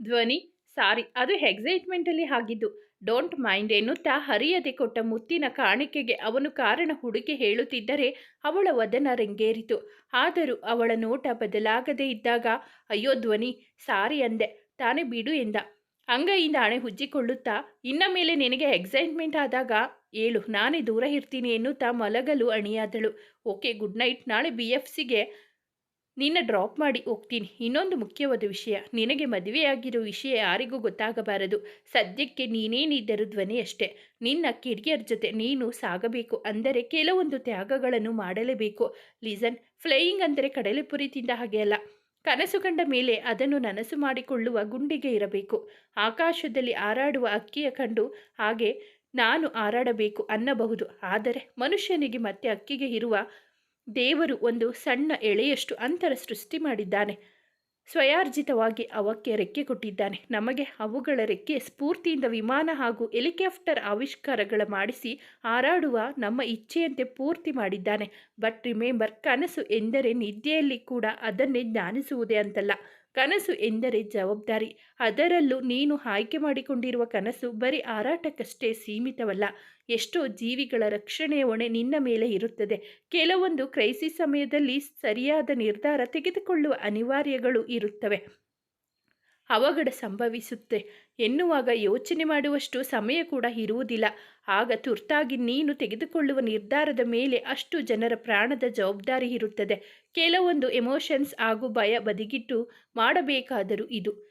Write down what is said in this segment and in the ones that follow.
ಧ್ವನಿ, ಸಾರಿ, ಅದು ಎಕ್ಸೈಟ್ಮೆಂಟಲ್ಲಿ ಆಗಿದ್ದು. ಡೋಂಟ್ ಮೈಂಡ್ ಎನ್ನುತ್ತಾ ಹರಿಯದೆ ಕೊಟ್ಟ ಮುತ್ತಿನ ಕಾಣಿಕೆಗೆ ಅವನು ಕಾರಣ ಹುಡುಕಿ ಹೇಳುತ್ತಿದ್ದರೆ ಅವಳ ವದನ ರಂಗೇರಿತು. ಆದರೂ ಅವಳ ನೋಟ ಬದಲಾಗದೇ ಇದ್ದಾಗ, ಅಯ್ಯೋ ಧ್ವನಿ, ಸಾರಿ ಅಂದೆ, ತಾನೇ ಬಿಡು ಎಂದ. ಅಂಗೈಯಿಂದ ಹಣೆ ಉಜ್ಜಿಕೊಳ್ಳುತ್ತಾ ಇನ್ನ ಮೇಲೆ ನಿನಗೆ ಎಕ್ಸೈಟ್ಮೆಂಟ್ ಆದಾಗ ಏಳು, ನಾನೇ ದೂರ ಇರ್ತೀನಿ ಎನ್ನುತ್ತಾ ಮಲಗಲು ಅಣಿಯಾದಳು. ಓಕೆ ಗುಡ್ ನೈಟ್ ನಾಳೆ ಬಿ ಎಫ್ ಸಿಗೆ ನಿನ್ನ ಡ್ರಾಪ್ ಮಾಡಿ ಹೋಗ್ತೀನಿ. ಇನ್ನೊಂದು ಮುಖ್ಯವಾದ ವಿಷಯ, ನಿನಗೆ ಮದುವೆಯಾಗಿರೋ ವಿಷಯ ಯಾರಿಗೂ ಗೊತ್ತಾಗಬಾರದು. ಸದ್ಯಕ್ಕೆ ನೀನೇನಿದ್ದರೂ ಧ್ವನಿ ಅಷ್ಟೇ. ನಿನ್ನ ಕಿಡಿಯರ ಜೊತೆ ನೀನು ಸಾಗಬೇಕು. ಅಂದರೆ ಕೆಲವೊಂದು ತ್ಯಾಗಗಳನ್ನು ಮಾಡಲೇಬೇಕು. ಲೀಸನ್ ಫ್ಲೈಯಿಂಗ್ ಅಂದರೆ ಕಡಲೆಪುರಿ ತಿಂದ ಹಾಗೆ ಅಲ್ಲ. ಕನಸು ಕಂಡ ಮೇಲೆ ಅದನ್ನು ನನಸು ಮಾಡಿಕೊಳ್ಳುವ ಗುಂಡಿಗೆ ಇರಬೇಕು. ಆಕಾಶದಲ್ಲಿ ಹಾರಾಡುವ ಅಕ್ಕಿಯ ಕಂಡು ಹಾಗೆ ನಾನು ಹಾರಾಡಬೇಕು ಅನ್ನಬಹುದು. ಆದರೆ ಮನುಷ್ಯನಿಗೆ ಮತ್ತೆ ಅಕ್ಕಿಗೆ ಇರುವ ದೇವರು ಒಂದು ಸಣ್ಣ ಎಳೆಯಷ್ಟು ಅಂತರ ಸೃಷ್ಟಿ ಮಾಡಿದ್ದಾನೆ. ಸ್ವಯಾರ್ಜಿತವಾಗಿ ಅವಕ್ಕೆ ರೆಕ್ಕೆ ಕೊಟ್ಟಿದ್ದಾನೆ. ನಮಗೆ ಅವುಗಳ ರೆಕ್ಕೆ ಸ್ಫೂರ್ತಿಯಿಂದ ವಿಮಾನ ಹಾಗೂ ಹೆಲಿಕಾಪ್ಟರ್ ಆವಿಷ್ಕಾರಗಳ ಮಾಡಿಸಿ ಹಾರಾಡುವ ನಮ್ಮ ಇಚ್ಛೆಯಂತೆ ಪೂರ್ತಿ ಮಾಡಿದ್ದಾನೆ. ಬಟ್ ರಿಮೆಂಬರ್ ಕನಸು ಎಂದರೆ ನಿದ್ದೆಯಲ್ಲಿ ಕೂಡ ಅದನ್ನೇ ಜ್ಞಾನಿಸುವುದೇ ಅಂತಲ್ಲ. ಕನಸು ಎಂದರೆ ಜವಾಬ್ದಾರಿ. ಅದರಲ್ಲೂ ನೀನು ಆಯ್ಕೆ ಮಾಡಿಕೊಂಡಿರುವ ಕನಸು ಬರೀ ಹಾರಾಟಕ್ಕಷ್ಟೇ ಸೀಮಿತವಲ್ಲ. ಎಷ್ಟೋ ಜೀವಿಗಳ ರಕ್ಷಣೆಯ ಹೊಣೆ ನಿನ್ನ ಮೇಲೆ ಇರುತ್ತದೆ. ಕೆಲವೊಂದು ಕ್ರೈಸಿಸ್ ಸಮಯದಲ್ಲಿ ಸರಿಯಾದ ನಿರ್ಧಾರ ತೆಗೆದುಕೊಳ್ಳುವ ಅನಿವಾರ್ಯಗಳು ಇರುತ್ತವೆ. ಅವಘಡ ಸಂಭವಿಸುತ್ತೆ. ಎನ್ನುವಾಗ ಯೋಚನೆ ಮಾಡುವಷ್ಟು ಸಮಯ ಕೂಡ ಇರುವುದಿಲ್ಲ. ಆಗ ತುರ್ತಾಗಿ ನೀನು ತೆಗೆದುಕೊಳ್ಳುವ ನಿರ್ಧಾರದ ಮೇಲೆ ಅಷ್ಟು ಜನರ ಪ್ರಾಣದ ಜವಾಬ್ದಾರಿ ಇರುತ್ತದೆ. ಕೆಲವೊಂದು ಎಮೋಷನ್ಸ್ ಹಾಗೂ ಭಯ ಬದಿಗಿಟ್ಟು ಮಾಡಬೇಕಾದರೂ ಇದು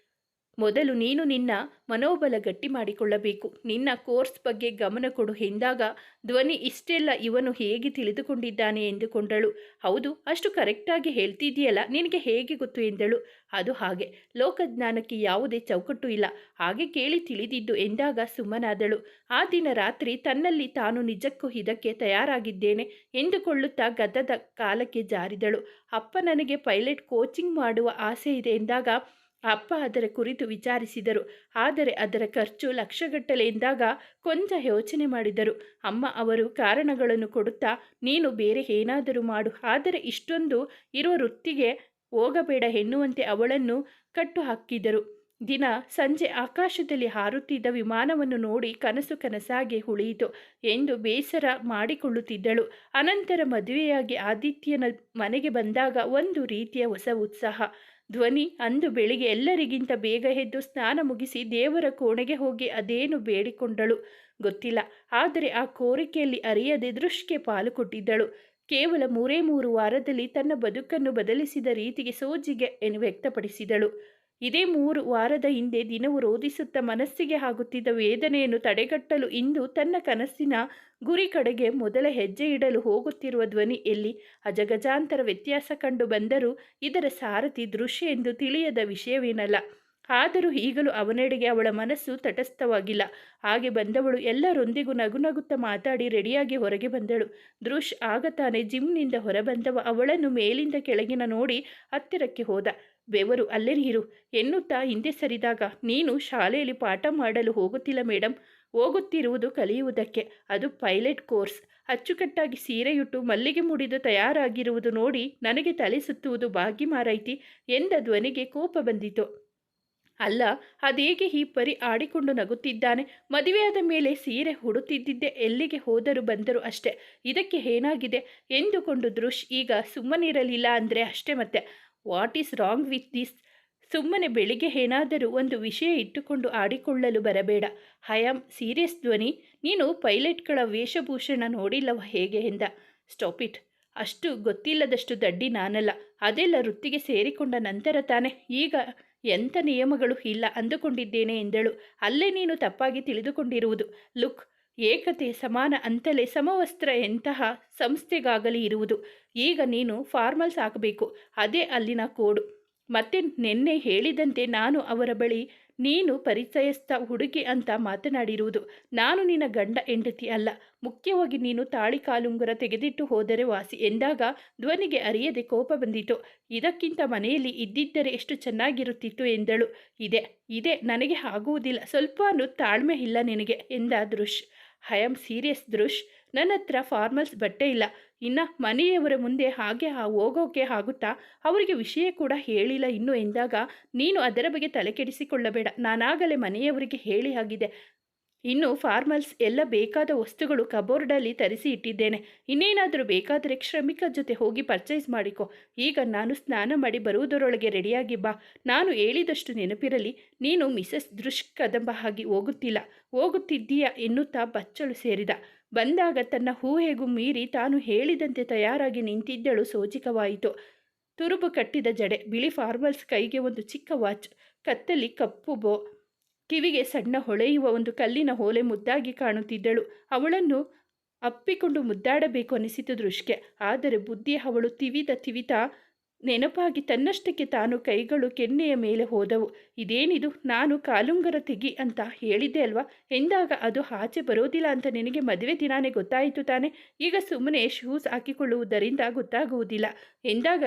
ಮೊದಲು ನೀನು ನಿನ್ನ ಮನೋಬಲ ಗಟ್ಟಿ ಮಾಡಿಕೊಳ್ಳಬೇಕು. ನಿನ್ನ ಕೋರ್ಸ್ ಬಗ್ಗೆ ಗಮನ ಕೊಡು. ಎಂದಾಗ ಧ್ವನಿ ಇಷ್ಟೆಲ್ಲ ಇವನು ಹೇಗೆ ತಿಳಿದುಕೊಂಡಿದ್ದಾನೆ ಎಂದುಕೊಂಡಳು. ಹೌದು, ಅಷ್ಟು ಕರೆಕ್ಟಾಗಿ ಹೇಳ್ತಿದೆಯಲ್ಲ ನಿನಗೆ ಹೇಗೆ ಗೊತ್ತು ಎಂದಳು. ಅದು ಹಾಗೆ. ಲೋಕಜ್ಞಾನಕ್ಕೆ ಯಾವುದೇ ಚೌಕಟ್ಟು ಇಲ್ಲ. ಹಾಗೆ ಕೇಳಿ ತಿಳಿದಿದ್ದು ಎಂದಾಗ ಸುಮ್ಮನಾದಳು. ಆ ದಿನ ರಾತ್ರಿ ತನ್ನಲ್ಲಿ ತಾನು ನಿಜಕ್ಕೂ ಇದಕ್ಕೆ ತಯಾರಾಗಿದ್ದೇನೆ ಎಂದುಕೊಳ್ಳುತ್ತಾ ಗದ್ದದ ಕಾಲಕ್ಕೆ ಜಾರಿದಳು. ಅಪ್ಪ ನನಗೆ ಪೈಲಟ್ ಕೋಚಿಂಗ್ ಮಾಡುವ ಆಸೆ ಇದೆ ಎಂದಾಗ ಅಪ್ಪ ಅದರ ಕುರಿತು ವಿಚಾರಿಸಿದರು. ಆದರೆ ಅದರ ಖರ್ಚು ಲಕ್ಷಗಟ್ಟಲೆ ಎಂದಾಗ ಕೊಂಚ ಯೋಚನೆ ಮಾಡಿದರು. ಅಮ್ಮ ಅವರು ಕಾರಣಗಳನ್ನು ಕೊಡುತ್ತಾ, ನೀನು ಬೇರೆ ಏನಾದರೂ ಮಾಡು. ಆದರೆ ಇಷ್ಟೊಂದು ಇರುವ ವೃತ್ತಿಗೆ ಹೋಗಬೇಡ ಎನ್ನುವಂತೆ ಅವಳನ್ನು ಕಟ್ಟು ಹಾಕಿದರು ದಿನ ಸಂಜೆ ಆಕಾಶದಲ್ಲಿ ಹಾರುತ್ತಿದ್ದ ವಿಮಾನವನ್ನು ನೋಡಿ ಕನಸು ಕನಸಾಗಿ ಉಳಿಯಿತು. ಎಂದು ಬೇಸರ ಮಾಡಿಕೊಳ್ಳುತ್ತಿದ್ದಳು. ಅನಂತರ ಮದುವೆಯಾಗಿ ಆದಿತ್ಯನ ಮನೆಗೆ ಬಂದಾಗ ಒಂದು ರೀತಿಯ ಹೊಸ ಉತ್ಸಾಹ. ಧ್ವನಿ ಅಂದು ಬೆಳಿಗ್ಗೆ ಎಲ್ಲರಿಗಿಂತ ಬೇಗ ಎದ್ದು ಸ್ನಾನ ಮುಗಿಸಿ ದೇವರ ಕೋಣೆಗೆ ಹೋಗಿ ಅದೇನು ಬೇಡಿಕೊಂಡಳು ಗೊತ್ತಿಲ್ಲ. ಆದರೆ ಆ ಕೋರಿಕೆಯಲ್ಲಿ ಅರಿಯದೆ ದೃಷ್ಟಿಗೆ ಪಾಲು ಕೊಟ್ಟಿದ್ದಳು. ಕೇವಲ ಮೂರೇ ಮೂರು ವಾರದಲ್ಲಿ ತನ್ನ ಬದುಕನ್ನು ಬದಲಿಸಿದ ರೀತಿಗೆ ಸೋಜಿಗೆ ಎಂದು ವ್ಯಕ್ತಪಡಿಸಿದಳು. ಇದೇ ಮೂರು ವಾರದ ಹಿಂದೆ ದಿನವೂ ರೋಧಿಸುತ್ತ ಮನಸ್ಸಿಗೆ ಆಗುತ್ತಿದ್ದ ವೇದನೆಯನ್ನು ತಡೆಗಟ್ಟಲು ಇಂದು ತನ್ನ ಕನಸಿನ ಗುರಿ ಕಡೆಗೆ ಮೊದಲ ಹೆಜ್ಜೆ ಇಡಲು ಹೋಗುತ್ತಿರುವ ಧ್ವನಿ ಎಲ್ಲಿ ಅಜಗಜಾಂತರ ವ್ಯತ್ಯಾಸ ಕಂಡು ಬಂದರೂ ಇದರ ಸಾರಥಿ ದೃಶ್ಯ ಎಂದು ತಿಳಿಯದ ವಿಷಯವೇನಲ್ಲ. ಆದರೂ ಈಗಲೂ ಅವನೆಡೆಗೆ ಅವಳ ಮನಸ್ಸು ತಟಸ್ಥವಾಗಿಲ್ಲ. ಹಾಗೆ ಬಂದವಳು ಎಲ್ಲರೊಂದಿಗೂ ನಗು ನಗುತ್ತಾ ಮಾತಾಡಿ ರೆಡಿಯಾಗಿ ಹೊರಗೆ ಬಂದಳು. ದೃಶ್ ಆಗ ತಾನೇ ಜಿಮ್ನಿಂದ ಹೊರಬಂದವ ಅವಳನ್ನು ಮೇಲಿಂದ ಕೆಳಗಿನ ನೋಡಿ ಹತ್ತಿರಕ್ಕೆ ಹೋದ. ಬೆವರು ಅಲ್ಲೇ ಎನ್ನುತ್ತಾ ಹಿಂದೆ ಸರಿದಾಗ, ನೀನು ಶಾಲೆಯಲ್ಲಿ ಪಾಠ ಮಾಡಲು ಹೋಗುತ್ತಿಲ್ಲ ಮೇಡಮ್ ಹೋಗುತ್ತಿರುವುದು ಕಲಿಯುವುದಕ್ಕೆ. ಅದು ಪೈಲಟ್ ಕೋರ್ಸ್. ಅಚ್ಚುಕಟ್ಟಾಗಿ ಸೀರೆಯುಟ್ಟು ಮಲ್ಲಿಗೆ ಮುಡಿದು ತಯಾರಾಗಿರುವುದು ನೋಡಿ ನನಗೆ ತಲೆ ಸುತ್ತುವುದು ಭಾಗ್ಯ ಮಾರೈತಿ ಎಂದ ಧ್ವನಿಗೆ ಕೋಪ ಬಂದಿತು. ಅಲ್ಲ, ಅದೇಗೆ ಈ ಪರಿ ಆಡಿಕೊಂಡು ನಗುತ್ತಿದ್ದಾನೆ? ಮದುವೆಯಾದ ಮೇಲೆ ಸೀರೆ ಹುಡುತ್ತಿದ್ದಿದ್ದೆ ಎಲ್ಲಿಗೆ ಹೋದರೂ ಬಂದರು ಅಷ್ಟೆ. ಇದಕ್ಕೆ ಏನಾಗಿದೆ? ಎಂದುಕೊಂಡು ದೃಶ್ ಈಗ ಸುಮ್ಮನಿರಲಿಲ್ಲ ಅಂದರೆ ಅಷ್ಟೇ ಮತ್ತೆ. What is wrong with this ಸುಮ್ಮನೆ ಬೆಳಿಗ್ಗೆ ಏನಾದರೂ ಒಂದು ವಿಷಯ ಇಟ್ಟುಕೊಂಡು ಆಡಿಕೊಳ್ಳಲು ಬರಬೇಡ. ಆಮ್ ಸೀರಿಯಸ್ ಧ್ವನಿ. ನೀನು ಪೈಲಟ್ಗಳ ವೇಷಭೂಷಣ ನೋಡಿಲ್ಲವ ಹೇಗೆ ಎಂದ. ಸ್ಟಾಪ್ ಇಟ್ ಅಷ್ಟು ಗೊತ್ತಿಲ್ಲದಷ್ಟು ದಡ್ಡಿ ನಾನಲ್ಲ. ಅದೆಲ್ಲ ವೃತ್ತಿಗೆ ಸೇರಿಕೊಂಡ ನಂತರ ತಾನೆ. ಈಗ ಎಂಥ ನಿಯಮಗಳು ಇಲ್ಲ ಅಂದುಕೊಂಡಿದ್ದೇನೆ ಎಂದಳು. ಅಲ್ಲೇ ನೀನು ತಪ್ಪಾಗಿ ತಿಳಿದುಕೊಂಡಿರುವುದು. ಲುಕ್ ಏಕತೆ, ಸಮಾನ ಅಂತಲೇ ಸಮವಸ್ತ್ರ ಎಂತಹ ಸಂಸ್ಥೆಗಾಗಲಿ ಇರುವುದು. ಈಗ ನೀನು ಫಾರ್ಮಲ್ಸ್ ಹಾಕಬೇಕು ಅದೇ ಅಲ್ಲಿನ ಕೋಡು. ಮತ್ತೆ ನಿನ್ನೆ ಹೇಳಿದಂತೆ ನಾನು ಅವರ ಬಳಿ, ನೀನು ಪರಿಚಯಸ್ಥ ಹುಡುಗಿ ಅಂತ ಮಾತನಾಡಿರುವುದು. ನಾನು ನಿನ್ನ ಗಂಡ ಹೆಂಡತಿ ಅಲ್ಲ. ಮುಖ್ಯವಾಗಿ ನೀನು ತಾಳಿ ಕಾಲುಂಗುರ ತೆಗೆದಿಟ್ಟು ಹೋದರೆ ವಾಸಿ ಎಂದಾಗ ಧ್ವನಿಗೆ ಅರಿಯದೆ ಕೋಪ ಬಂದಿತು. ಇದಕ್ಕಿಂತ ಮನೆಯಲ್ಲಿ ಇದ್ದಿದ್ದರೆ ಎಷ್ಟು ಚೆನ್ನಾಗಿರುತ್ತಿತ್ತು ಎಂದಳು. ಇದೆ ಇದೆ ನನಗೆ ಆಗುವುದಿಲ್ಲ. ಸ್ವಲ್ಪನೂ ತಾಳ್ಮೆ ಇಲ್ಲ ನಿನಗೆ ಎಂದ Drish. I am serious Drish ನನ್ನ ಹತ್ರ ಫಾರ್ಮಲ್ಸ್ ಬಟ್ಟೆ ಇಲ್ಲ. ಇನ್ನು ಮನೆಯವರ ಮುಂದೆ ಹಾಗೆ ಹೋಗೋಕೆ ಆಗುತ್ತಾ? ಅವರಿಗೆ ವಿಷಯ ಕೂಡ ಹೇಳಿಲ್ಲ. ಇನ್ನು ಎಂದಾಗ ನೀನು ಅದರ ಬಗ್ಗೆ ತಲೆಕೆಡಿಸಿಕೊಳ್ಳಬೇಡ. ನಾನಾಗಲೇ ಮನೆಯವರಿಗೆ ಹೇಳಿ ಆಗಿದೆ. ಇನ್ನು ಫಾರ್ಮಲ್ಸ್ ಎಲ್ಲ ಬೇಕಾದ ವಸ್ತುಗಳು ಕಬೋರ್ಡಲ್ಲಿ ತರಿಸಿ ಇಟ್ಟಿದ್ದೇನೆ. ಇನ್ನೇನಾದರೂ ಬೇಕಾದರೆ ಶ್ರಮಿಕ ಜೊತೆ ಹೋಗಿ ಪರ್ಚೇಸ್ ಮಾಡಿಕೊ. ಈಗ ನಾನು ಸ್ನಾನ ಮಾಡಿ ಬರುವುದರೊಳಗೆ ರೆಡಿಯಾಗಿ ಬಾ. ನಾನು ಹೇಳಿದಷ್ಟು ನೆನಪಿರಲಿ. ನೀನು ಮಿಸಸ್ ದೃಶ್ ಕದಂಬ ಆಗಿ ಹೋಗುತ್ತಿಲ್ಲ. ಹೋಗುತ್ತಿದ್ದೀಯಾ ಎನ್ನುತ್ತಾ ಬಚ್ಚಲು ಸೇರಿದ. ಬಂದಾಗ ತನ್ನ ಹೂಹೆಗೂ ಮೀರಿ ತಾನು ಹೇಳಿದಂತೆ ತಯಾರಾಗಿ ನಿಂತಿದ್ದಳು ಸೋಚಿಕವಾಯಿತು ತುರುಬು ಕಟ್ಟಿದ ಜಡೆ. ಬಿಳಿ ಫಾರ್ಮಲ್ಸ್ ಕೈಗೆ ಒಂದು ಚಿಕ್ಕ ವಾಚ್. ಕತ್ತಲಿ ಕಪ್ಪು ಬೋ ಕಿವಿಗೆ ಸಣ್ಣ ಹೊಳೆಯುವ ಒಂದು ಕಲ್ಲಿನ ಓಲೆ ಮುದ್ದಾಗಿ ಕಾಣುತ್ತಿದ್ದಳು. ಅವಳನ್ನು ಅಪ್ಪಿಕೊಂಡು ಮುದ್ದಾಡಬೇಕು ಅನಿಸಿತು ದೃಶ್ಯಕ್ಕೆ ಆದರೆ ಬುದ್ಧಿ ಅವಳು ತಿವಿದ ತಿವಿತ ನೆನಪಾಗಿ ತನ್ನಷ್ಟಕ್ಕೆ ತಾನು ಕೈಗಳು ಕೆನ್ನೆಯ ಮೇಲೆ ಹೋದವು. ಇದೇನಿದು? ನಾನು ಕಾಲುಂಗರ ತೆಗಿ ಅಂತ ಹೇಳಿದ್ದೆ ಅಲ್ವಾ? ಎಂದಾಗ ಅದು ಆಚೆ ಬರೋದಿಲ್ಲ ಅಂತ ನಿನಗೆ ಮದುವೆ ದಿನಾನೇ ಗೊತ್ತಾಯಿತು ತಾನೆ? ಈಗ ಸುಮ್ಮನೆ ಶೂಸ್ ಹಾಕಿಕೊಳ್ಳುವುದರಿಂದ ಗೊತ್ತಾಗುವುದಿಲ್ಲ. ಎಂದಾಗ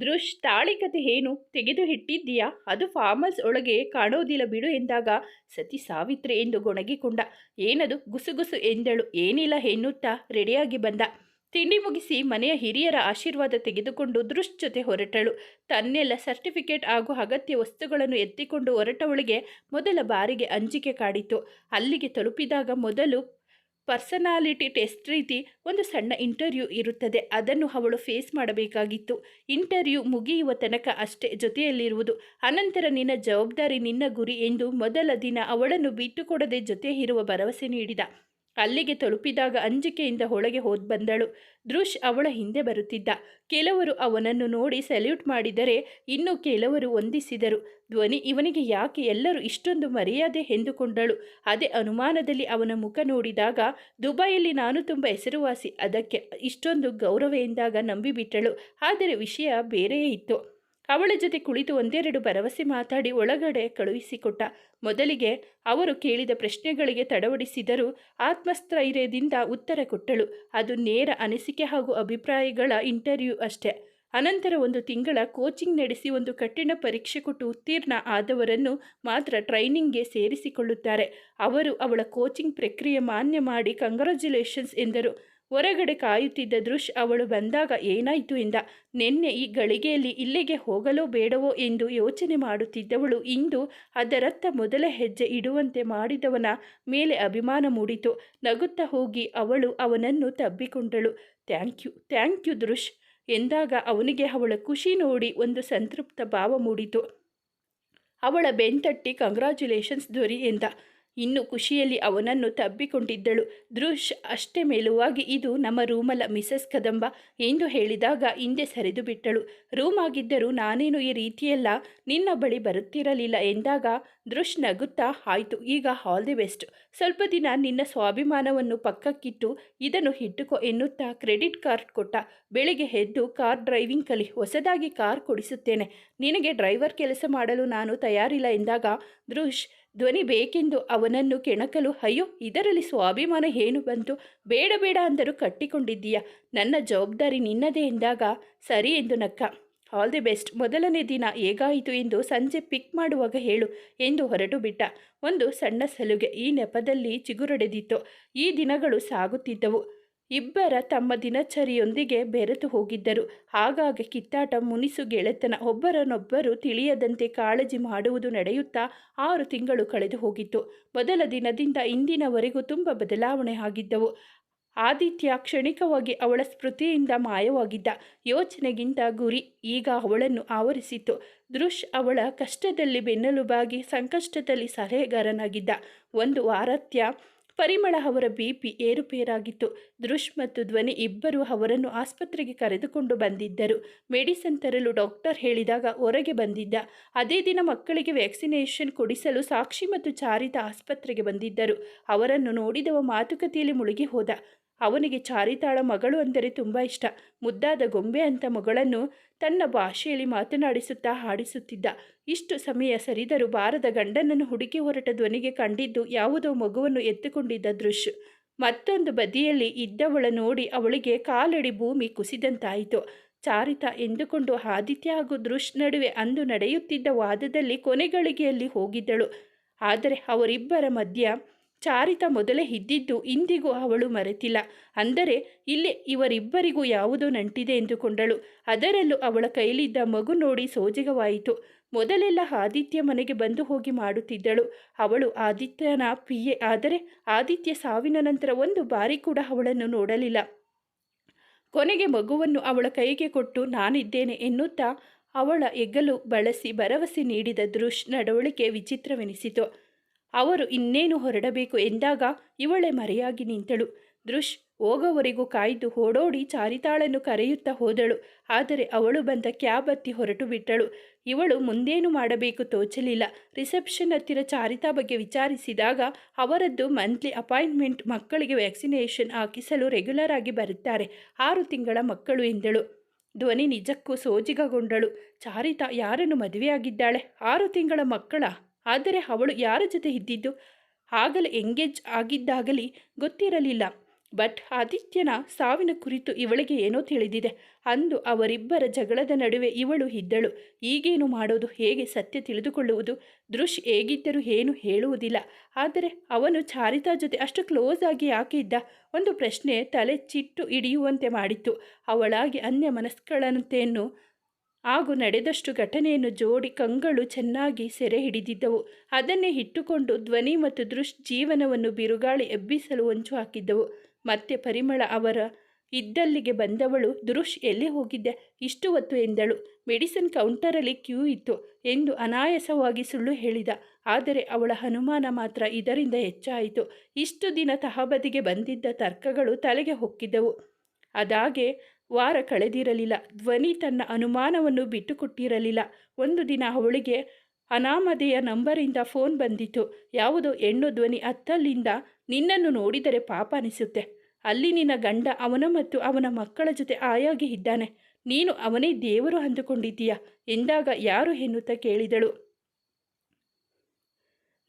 ದೃಶ್ ತಾಳಿಕತೆ ಏನು ತೆಗೆದು ಇಟ್ಟಿದ್ದೀಯಾ ಅದು ಫಾರ್ಮಲ್ಸ್ ಒಳಗೆ ಕಾಣೋದಿಲ್ಲ ಬಿಡು ಎಂದಾಗ ಸತಿ ಸಾವಿತ್ರಿ ಎಂದು ಗೊಣಗಿಕೊಂಡ. ಏನದು? ಗುಸುಗುಸು ಎಂದಳು. ಏನಿಲ್ಲ ಎನ್ನುತ್ತಾ? ರೆಡಿಯಾಗಿ ಬಂದ. ತಿಂಡಿ ಮುಗಿಸಿ ಮನೆಯ ಹಿರಿಯರ ಆಶೀರ್ವಾದ ತೆಗೆದುಕೊಂಡು ದೃಶ್ ಜೊತೆ ಹೊರಟಳು. ತನ್ನೆಲ್ಲ ಸರ್ಟಿಫಿಕೇಟ್ ಹಾಗೂ ಅಗತ್ಯ ವಸ್ತುಗಳನ್ನು ಎತ್ತಿಕೊಂಡು ಹೊರಟವಳಿಗೆ ಮೊದಲ ಬಾರಿಗೆ ಅಂಜಿಕೆ ಕಾಡಿತು. ಅಲ್ಲಿಗೆ ತಲುಪಿದಾಗ ಮೊದಲು ಪರ್ಸನಾಲಿಟಿ ಟೆಸ್ಟ್ ರೀತಿ ಒಂದು ಸಣ್ಣ ಇಂಟರ್ವ್ಯೂ ಇರುತ್ತದೆ. ಅದನ್ನು ಅವಳು ಫೇಸ್ ಮಾಡಬೇಕಾಗಿತ್ತು. ಇಂಟರ್ವ್ಯೂ ಮುಗಿಯುವ ತನಕ ಅಷ್ಟೇ ಜೊತೆಯಲ್ಲಿರುವುದು. ಅನಂತರ, ನಿನ್ನ ಜವಾಬ್ದಾರಿ ನಿನ್ನ ಗುರಿ ಎಂದು ಮೊದಲ ದಿನ ಅವಳನ್ನು ಬಿಟ್ಟುಕೊಡದೆ ಜೊತೆ ಇರುವ ಭರವಸೆ ನೀಡಿದ. ಅಲ್ಲಿಗೆ ತಲುಪಿದಾಗ ಅಂಜಿಕೆಯಿಂದ ಒಳಗೆ ಹೋದ್ ಬಂದಳು. ದೃಶ್ ಅವಳ ಹಿಂದೆ ಬರುತ್ತಿದ್ದ. ಕೆಲವರು ಅವನನ್ನು ನೋಡಿ ಸೆಲ್ಯೂಟ್ ಮಾಡಿದರೆ ಇನ್ನು ಕೆಲವರು ವಂದಿಸಿದರು. ಧ್ವನಿ ಇವನಿಗೆ ಯಾಕೆ ಎಲ್ಲರೂ ಇಷ್ಟೊಂದು ಮರ್ಯಾದೆ ಎಂದುಕೊಂಡಳು. ಅದೇ ಅನುಮಾನದಲ್ಲಿ ಅವನ ಮುಖ ನೋಡಿದಾಗ, ದುಬೈಯಲ್ಲಿ ನಾನು ತುಂಬ ಹೆಸರುವಾಸಿ, ಅದಕ್ಕೆ ಇಷ್ಟೊಂದು ಗೌರವ ಎಂದಾಗ ನಂಬಿಬಿಟ್ಟಳು. ಆದರೆ ವಿಷಯ ಬೇರೆಯೇ ಇತ್ತು. ಅವಳ ಜೊತೆ ಕುಳಿತು ಒಂದೆರಡು ಭರವಸೆ ಮಾತಾಡಿ ಒಳಗಡೆ ಕಳುಹಿಸಿಕೊಟ್ಟ. ಮೊದಲಿಗೆ ಅವರು ಕೇಳಿದ ಪ್ರಶ್ನೆಗಳಿಗೆ ತಡವಡಿಸಿದರೂ ಆತ್ಮಸ್ಥೈರ್ಯದಿಂದ ಉತ್ತರ ಕೊಟ್ಟಳು. ಅದು ನೇರ ಅನಿಸಿಕೆ ಹಾಗೂ ಅಭಿಪ್ರಾಯಗಳ ಇಂಟರ್ವ್ಯೂ ಅಷ್ಟೇ. ಅನಂತರ ಒಂದು ತಿಂಗಳ ಕೋಚಿಂಗ್ ನಡೆಸಿ ಒಂದು ಕಠಿಣ ಪರೀಕ್ಷೆ ಕೊಟ್ಟು ಉತ್ತೀರ್ಣ ಆದವರನ್ನು ಮಾತ್ರ ಟ್ರೈನಿಂಗ್ಗೆ ಸೇರಿಸಿಕೊಳ್ಳುತ್ತಾರೆ. ಅವರು ಅವಳ ಕೋಚಿಂಗ್ ಪ್ರಕ್ರಿಯೆ ಮಾನ್ಯ ಮಾಡಿ ಕಂಗ್ರ್ಯಾಚುಲೇಷನ್ಸ್ ಎಂದರು. ಹೊರಗಡೆ ಕಾಯುತ್ತಿದ್ದ ದೃಶ್ ಅವಳು ಬಂದಾಗ ಏನಾಯಿತು ಎಂದ. ನಿನ್ನೆ ಈ ಗಳಿಗೆಯಲ್ಲಿ ಇಲ್ಲಿಗೆ ಹೋಗಲೋ ಬೇಡವೋ ಎಂದು ಯೋಚನೆ ಮಾಡುತ್ತಿದ್ದವಳು. ಇಂದು ಅದರತ್ತ ಮೊದಲ ಹೆಜ್ಜೆ ಇಡುವಂತೆ ಮಾಡಿದವನ ಮೇಲೆ ಅಭಿಮಾನ ಮೂಡಿತು. ನಗುತ್ತಾ ಹೋಗಿ ಅವಳು ಅವನನ್ನು ತಬ್ಬಿಕೊಂಡಳು. Thank you thank you Drish ಎಂದಾಗ ಅವನಿಗೆ ಅವಳ ಖುಷಿ ನೋಡಿ ಒಂದು ಸಂತೃಪ್ತ ಭಾವ ಮೂಡಿತು. ಅವಳ ಬೆಂತಟ್ಟಿ ಕಂಗ್ರ್ಯಾಚುಲೇಷನ್ಸ್ ದೊರಿ ಎಂದ. ಇನ್ನು ಖುಷಿಯಲ್ಲಿ ಅವನನ್ನು ತಬ್ಬಿಕೊಂಡಿದ್ದಳು. ದೃಶ್ ಅಷ್ಟೇ ಮೇಲುವಾಗಿ, ಇದು ನಮ್ಮ ರೂಮಲ ಮಿಸಸ್ ಕದಂಬ ಎಂದು ಹೇಳಿದಾಗ ಹಿಂದೆ ಸರಿದು ಬಿಟ್ಟಳು. ರೂಮ್ ಆಗಿದ್ದರೂ ನಾನೇನು ಈ ರೀತಿಯೆಲ್ಲ, ನಿನ್ನ ಬಳಿ ಬರುತ್ತಿರಲಿಲ್ಲ ಎಂದಾಗ ದೃಶ್ ನಗುತ್ತಾ, ಆಯಿತು, ಈಗ ಆಲ್ ದಿ ಬೆಸ್ಟ್ ಸ್ವಲ್ಪ ದಿನ ನಿನ್ನ ಸ್ವಾಭಿಮಾನವನ್ನು ಪಕ್ಕಕ್ಕಿಟ್ಟು ಇದನ್ನು ಇಟ್ಟುಕೋ ಎನ್ನುತ್ತಾ ಕ್ರೆಡಿಟ್ ಕಾರ್ಡ್ ಕೊಟ್ಟ. ಬೆಳಿಗ್ಗೆ ಎದ್ದು ಕಾರ್ ಡ್ರೈವಿಂಗ್ ಕಲಿ, ಹೊಸದಾಗಿ ಕಾರ್ ಕೊಡಿಸುತ್ತೇನೆ. ನಿನಗೆ ಡ್ರೈವರ್ ಕೆಲಸ ಮಾಡಲು ನಾನು ತಯಾರಿಲ್ಲ ಎಂದಾಗ ದೃಶ್ ಧ್ವನಿ ಬೇಕೆಂದು ಅವನನ್ನು ಕೆಣಕಲು, ಅಯ್ಯೋ, ಇದರಲ್ಲಿ ಸ್ವಾಭಿಮಾನ ಏನು ಬಂತು? ಬೇಡ ಬೇಡ ಅಂದರೂ ಕಟ್ಟಿಕೊಂಡಿದ್ದೀಯ? ನನ್ನ ಜವಾಬ್ದಾರಿ ನಿನ್ನದೇ ಎಂದಾಗ ಸರಿ ಎಂದು ನಕ್ಕ. All the best. ಮೊದಲನೇ ದಿನ ಹೇಗಾಯಿತು ಎಂದು ಸಂಜೆ ಪಿಕ್ ಮಾಡುವಾಗ ಹೇಳು ಎಂದು ಹೊರಟು ಬಿಟ್ಟ. ಒಂದು ಸಣ್ಣ ಸಲುಗೆ ಈ ನೆಪದಲ್ಲಿ ಚಿಗುರೊಡೆದಿತ್ತು. ಈ ದಿನಗಳು ಸಾಗುತ್ತಿದ್ದವು. ಇಬ್ಬರ ತಮ್ಮ ದಿನಚರಿಯೊಂದಿಗೆ ಬೆರೆತು ಹೋಗಿದ್ದರು. ಆಗಾಗ ಕಿತ್ತಾಟ, ಮುನಿಸು, ಗೆಳೆತನ ಒಬ್ಬರನ್ನೊಬ್ಬರು ತಿಳಿಯದಂತೆ ಕಾಳಜಿ ಮಾಡುವುದು ನಡೆಯುತ್ತಾ ಆರು ತಿಂಗಳು ಕಳೆದು ಹೋಗಿತ್ತು. ಮೊದಲ ದಿನದಿಂದ ಇಂದಿನವರೆಗೂ ತುಂಬ ಬದಲಾವಣೆ ಆಗಿದ್ದವು. ಆದಿತ್ಯ ಕ್ಷಣಿಕವಾಗಿ ಅವಳ ಸ್ಮೃತಿಯಿಂದ ಮಾಯವಾಗಿದ್ದ ಯೋಚನೆಗಿಂತ ಗುರಿ ಈಗ ಅವಳನ್ನು ಆವರಿಸಿತ್ತು. ದೃಶ್ ಅವಳ ಕಷ್ಟದಲ್ಲಿ ಬೆನ್ನೆಲುಬಾಗಿ ಸಂಕಷ್ಟದಲ್ಲಿ ಸಲಹೆಗಾರನಾಗಿದ್ದ ಒಂದು ವಾರತ್ಯ ಪರಿಮಳ ಅವರ ಬಿಪಿ ಏರುಪೇರಾಗಿತ್ತು. ದೃಶ್ ಮತ್ತು ಧ್ವನಿ ಇಬ್ಬರು ಅವರನ್ನು ಆಸ್ಪತ್ರೆಗೆ ಕರೆದುಕೊಂಡು ಬಂದಿದ್ದರು. ಮೆಡಿಸಿನ್ ತರಲು ಡಾಕ್ಟರ್ ಹೇಳಿದಾಗ ಹೊರಗೆ ಬಂದಿದ್ದ. ಅದೇ ದಿನ ಮಕ್ಕಳಿಗೆ ವ್ಯಾಕ್ಸಿನೇಷನ್ ಕೊಡಿಸಲು ಸಾಕ್ಷಿ ಮತ್ತು ಚಾರಿತ ಆಸ್ಪತ್ರೆಗೆ ಬಂದಿದ್ದರು. ಅವರನ್ನು ನೋಡಿದವ ಮಾತುಕತೆಯಲ್ಲಿ ಮುಳುಗಿ ಹೋದ. ಅವನಿಗೆ ಚಾರಿತಾಳ ಮಗಳು ಅಂದರೆ ತುಂಬ ಇಷ್ಟ. ಮುದ್ದಾದ ಗೊಂಬೆ ಅಂತ ಮಗಳನ್ನು ತನ್ನ ಭಾಷೆಯಲ್ಲಿ ಮಾತನಾಡಿಸುತ್ತಾ ಹಾಡಿಸುತ್ತಿದ್ದ. ಇಷ್ಟು ಸಮಯ ಸರಿದರೂ ಬಾರದ ಗಂಡನನ್ನು ಹುಡುಕಿ ಹೊರಟ ಧ್ವನಿಗೆ ಕಂಡಿದ್ದು ಯಾವುದೋ ಮಗುವನ್ನು ಎತ್ತುಕೊಂಡಿದ್ದ ದೃಶ್ಯ ಮತ್ತೊಂದು ಬದಿಯಲ್ಲಿ ಇದ್ದವಳ ನೋಡಿ ಅವಳಿಗೆ ಕಾಲಡಿ ಭೂಮಿ ಕುಸಿದಂತಾಯಿತು. ಚಾರಿತ ಎಂದುಕೊಂಡು ಆದಿತ್ಯ ಹಾಗೂ ದೃಶ್ ನಡುವೆ ಅಂದು ನಡೆಯುತ್ತಿದ್ದ ವಾದದಲ್ಲಿ ಕೊನೆಗಳಿಗೆಯಲ್ಲಿ ಹೋಗಿದ್ದಳು. ಆದರೆ ಅವರಿಬ್ಬರ ಮಧ್ಯ ಚಾರಿತ ಮೊದಲೇ ಇದ್ದಿದ್ದು ಇಂದಿಗೂ ಅವಳು ಮರೆತಿಲ್ಲ. ಅಂದರೆ ಇಲ್ಲಿ ಇವರಿಬ್ಬರಿಗೂ ಯಾವುದೋ ನಂಟಿದೆ ಎಂದುಕೊಂಡಳು. ಅದರಲ್ಲೂ ಅವಳ ಕೈಲಿದ್ದ ಮಗು ನೋಡಿ ಸೋಜಿಗವಾಯಿತು. ಮೊದಲೆಲ್ಲ ಆದಿತ್ಯ ಮನೆಗೆ ಬಂದು ಹೋಗಿ ಮಾಡುತ್ತಿದ್ದಳು. ಅವಳು ಆದಿತ್ಯನ ಪಿಯೆ ಆದರೆ ಆದಿತ್ಯ ಸಾವಿನ ನಂತರ ಒಂದು ಬಾರಿ ಕೂಡ ಅವಳನ್ನು ನೋಡಲಿಲ್ಲ. ಕೊನೆಗೆ ಮಗುವನ್ನು ಅವಳ ಕೈಗೆ ಕೊಟ್ಟು, ನಾನಿದ್ದೇನೆ ಎನ್ನುತ್ತಾ ಅವಳ ಎಗ್ಗಲು ಬಳಸಿ ಭರವಸೆ ನೀಡಿದ ದೃಶ್ ನಡವಳಿಕೆ ವಿಚಿತ್ರವೆನಿಸಿತು. ಅವರು ಇನ್ನೇನು ಹೊರಡಬೇಕು ಎಂದಾಗ ಇವಳೆ ಮರೆಯಾಗಿ ನಿಂತಳು. ದೃಶ್ ಹೋಗೋವರೆಗೂ ಕಾಯ್ದು ಓಡೋಡಿ ಚಾರಿತಾಳನ್ನು ಕರೆಯುತ್ತಾ ಹೋದಳು. ಆದರೆ ಅವಳು ಬಂದ ಕ್ಯಾಬ್ ಹತ್ತಿ ಹೊರಟು ಬಿಟ್ಟಳು. ಇವಳು ಮುಂದೇನು ಮಾಡಬೇಕು ತೋಚಲಿಲ್ಲ. ರಿಸೆಪ್ಷನ್ ಹತ್ತಿರ ಚಾರಿತಾ ಬಗ್ಗೆ ವಿಚಾರಿಸಿದಾಗ ಅವರದ್ದು ಮಂತ್ಲಿ ಅಪಾಯಿಂಟ್ಮೆಂಟ್ ಮಕ್ಕಳಿಗೆ ವ್ಯಾಕ್ಸಿನೇಷನ್ ಹಾಕಿಸಲು ರೆಗ್ಯುಲರ್ ಆಗಿ ಬರುತ್ತಾರೆ. ಆರು ತಿಂಗಳ ಮಕ್ಕಳು ಎಂದಳು. ಧ್ವನಿ ನಿಜಕ್ಕೂ ಸೋಜಿಗಗೊಂಡಳು. ಚಾರಿತಾ ಯಾರನ್ನು ಮದುವೆಯಾಗಿದ್ದಾಳೆ? ಆರು ತಿಂಗಳ ಮಕ್ಕಳ? ಆದರೆ ಅವಳು ಯಾರ ಜೊತೆ ಇದ್ದಿದ್ದು? ಆಗಲೇ ಎಂಗೇಜ್ ಆಗಿದ್ದಾಗಲಿ ಗೊತ್ತಿರಲಿಲ್ಲ. ಬಟ್ ಆದಿತ್ಯನ ಸಾವಿನ ಕುರಿತು ಇವಳಿಗೆ ಏನೋ ತಿಳಿದಿದೆ. ಅಂದು ಅವರಿಬ್ಬರ ಜಗಳದ ನಡುವೆ ಇವಳು ಇದ್ದಳು. ಈಗೇನು ಮಾಡೋದು, ಹೇಗೆ ಸತ್ಯ ತಿಳಿದುಕೊಳ್ಳುವುದು, ದೃಶ್ ಹೇಗಿದ್ದರೂ ಏನು ಹೇಳುವುದಿಲ್ಲ. ಆದರೆ ಅವನು ಚಾರಿತಾ ಜೊತೆ ಅಷ್ಟು ಕ್ಲೋಸ್ ಆಗಿ ಯಾಕೆ ಇದ್ದ? ಒಂದು ಪ್ರಶ್ನೆ ತಲೆ ಚಿಟ್ಟು ಹಿಡಿಯುವಂತೆ ಮಾಡಿತ್ತು. ಅವಳಾಗಿ ಅನ್ಯ ಮನಸ್ಕಳಂತೆಯನ್ನು ಹಾಗೂ ನಡೆದಷ್ಟು ಘಟನೆಯನ್ನು ಜೋಡಿ ಕಂಗಳು ಚೆನ್ನಾಗಿ ಸೆರೆ ಹಿಡಿದಿದ್ದವು. ಅದನ್ನೇ ಇಟ್ಟುಕೊಂಡು ಧ್ವನಿ ಮತ್ತು ದೃಶ್ ಜೀವನವನ್ನು ಬಿರುಗಾಳಿ ಎಬ್ಬಿಸಲು ಹೊಂಚು ಹಾಕಿದ್ದವು. ಮತ್ತೆ ಪರಿಮಳ ಅವರ ಇದ್ದಲ್ಲಿಗೆ ಬಂದವಳು, ದೃಶ್ ಎಲ್ಲಿ ಹೋಗಿದ್ದೆ? ಇಷ್ಟು ಹೊತ್ತು ಎಂದಳು. ಮೆಡಿಸಿನ್ ಕೌಂಟರಲ್ಲಿ ಕ್ಯೂ ಇತ್ತು ಎಂದು ಅನಾಯಾಸವಾಗಿ ಸುಳ್ಳು ಹೇಳಿದ. ಆದರೆ ಅವಳ ಅನುಮಾನ ಮಾತ್ರ ಇದರಿಂದ ಹೆಚ್ಚಾಯಿತು. ಇಷ್ಟು ದಿನ ತಹಬದಿಗೆ ಬಂದಿದ್ದ ತರ್ಕಗಳು ತಲೆಗೆ ಹೊಕ್ಕಿದ್ದವು. ಅದಾಗೆ ವಾರ ಕಳೆದಿರಲಿಲ್ಲ. ಧ್ವನಿ ತನ್ನ ಅನುಮಾನವನ್ನು ಬಿಟ್ಟುಕೊಟ್ಟಿರಲಿಲ್ಲ. ಒಂದು ದಿನ ಅವಳಿಗೆ, ಅನಾಮಧೆಯ ನಂಬರಿಂದ ಫೋನ್ ಬಂದಿತು ಯಾವುದೋ ಹೆಣ್ಣು ಧ್ವನಿ ಅತ್ತಲ್ಲಿಂದ ನಿನ್ನನ್ನು ನೋಡಿದರೆ ಪಾಪ ಅನಿಸುತ್ತೆ. ಅಲ್ಲಿ ನಿನ್ನ ಗಂಡ ಅವನ ಮತ್ತು ಅವನ ಮಕ್ಕಳ ಜೊತೆ ಆಯಾಗಿ ಇದ್ದಾನೆ. ನೀನು ಅವನೇ ದೇವರು ಅಂದುಕೊಂಡಿದ್ದೀಯ? ಎಂದಾಗ ಯಾರು ಎನ್ನುತ್ತಾ ಕೇಳಿದಳು.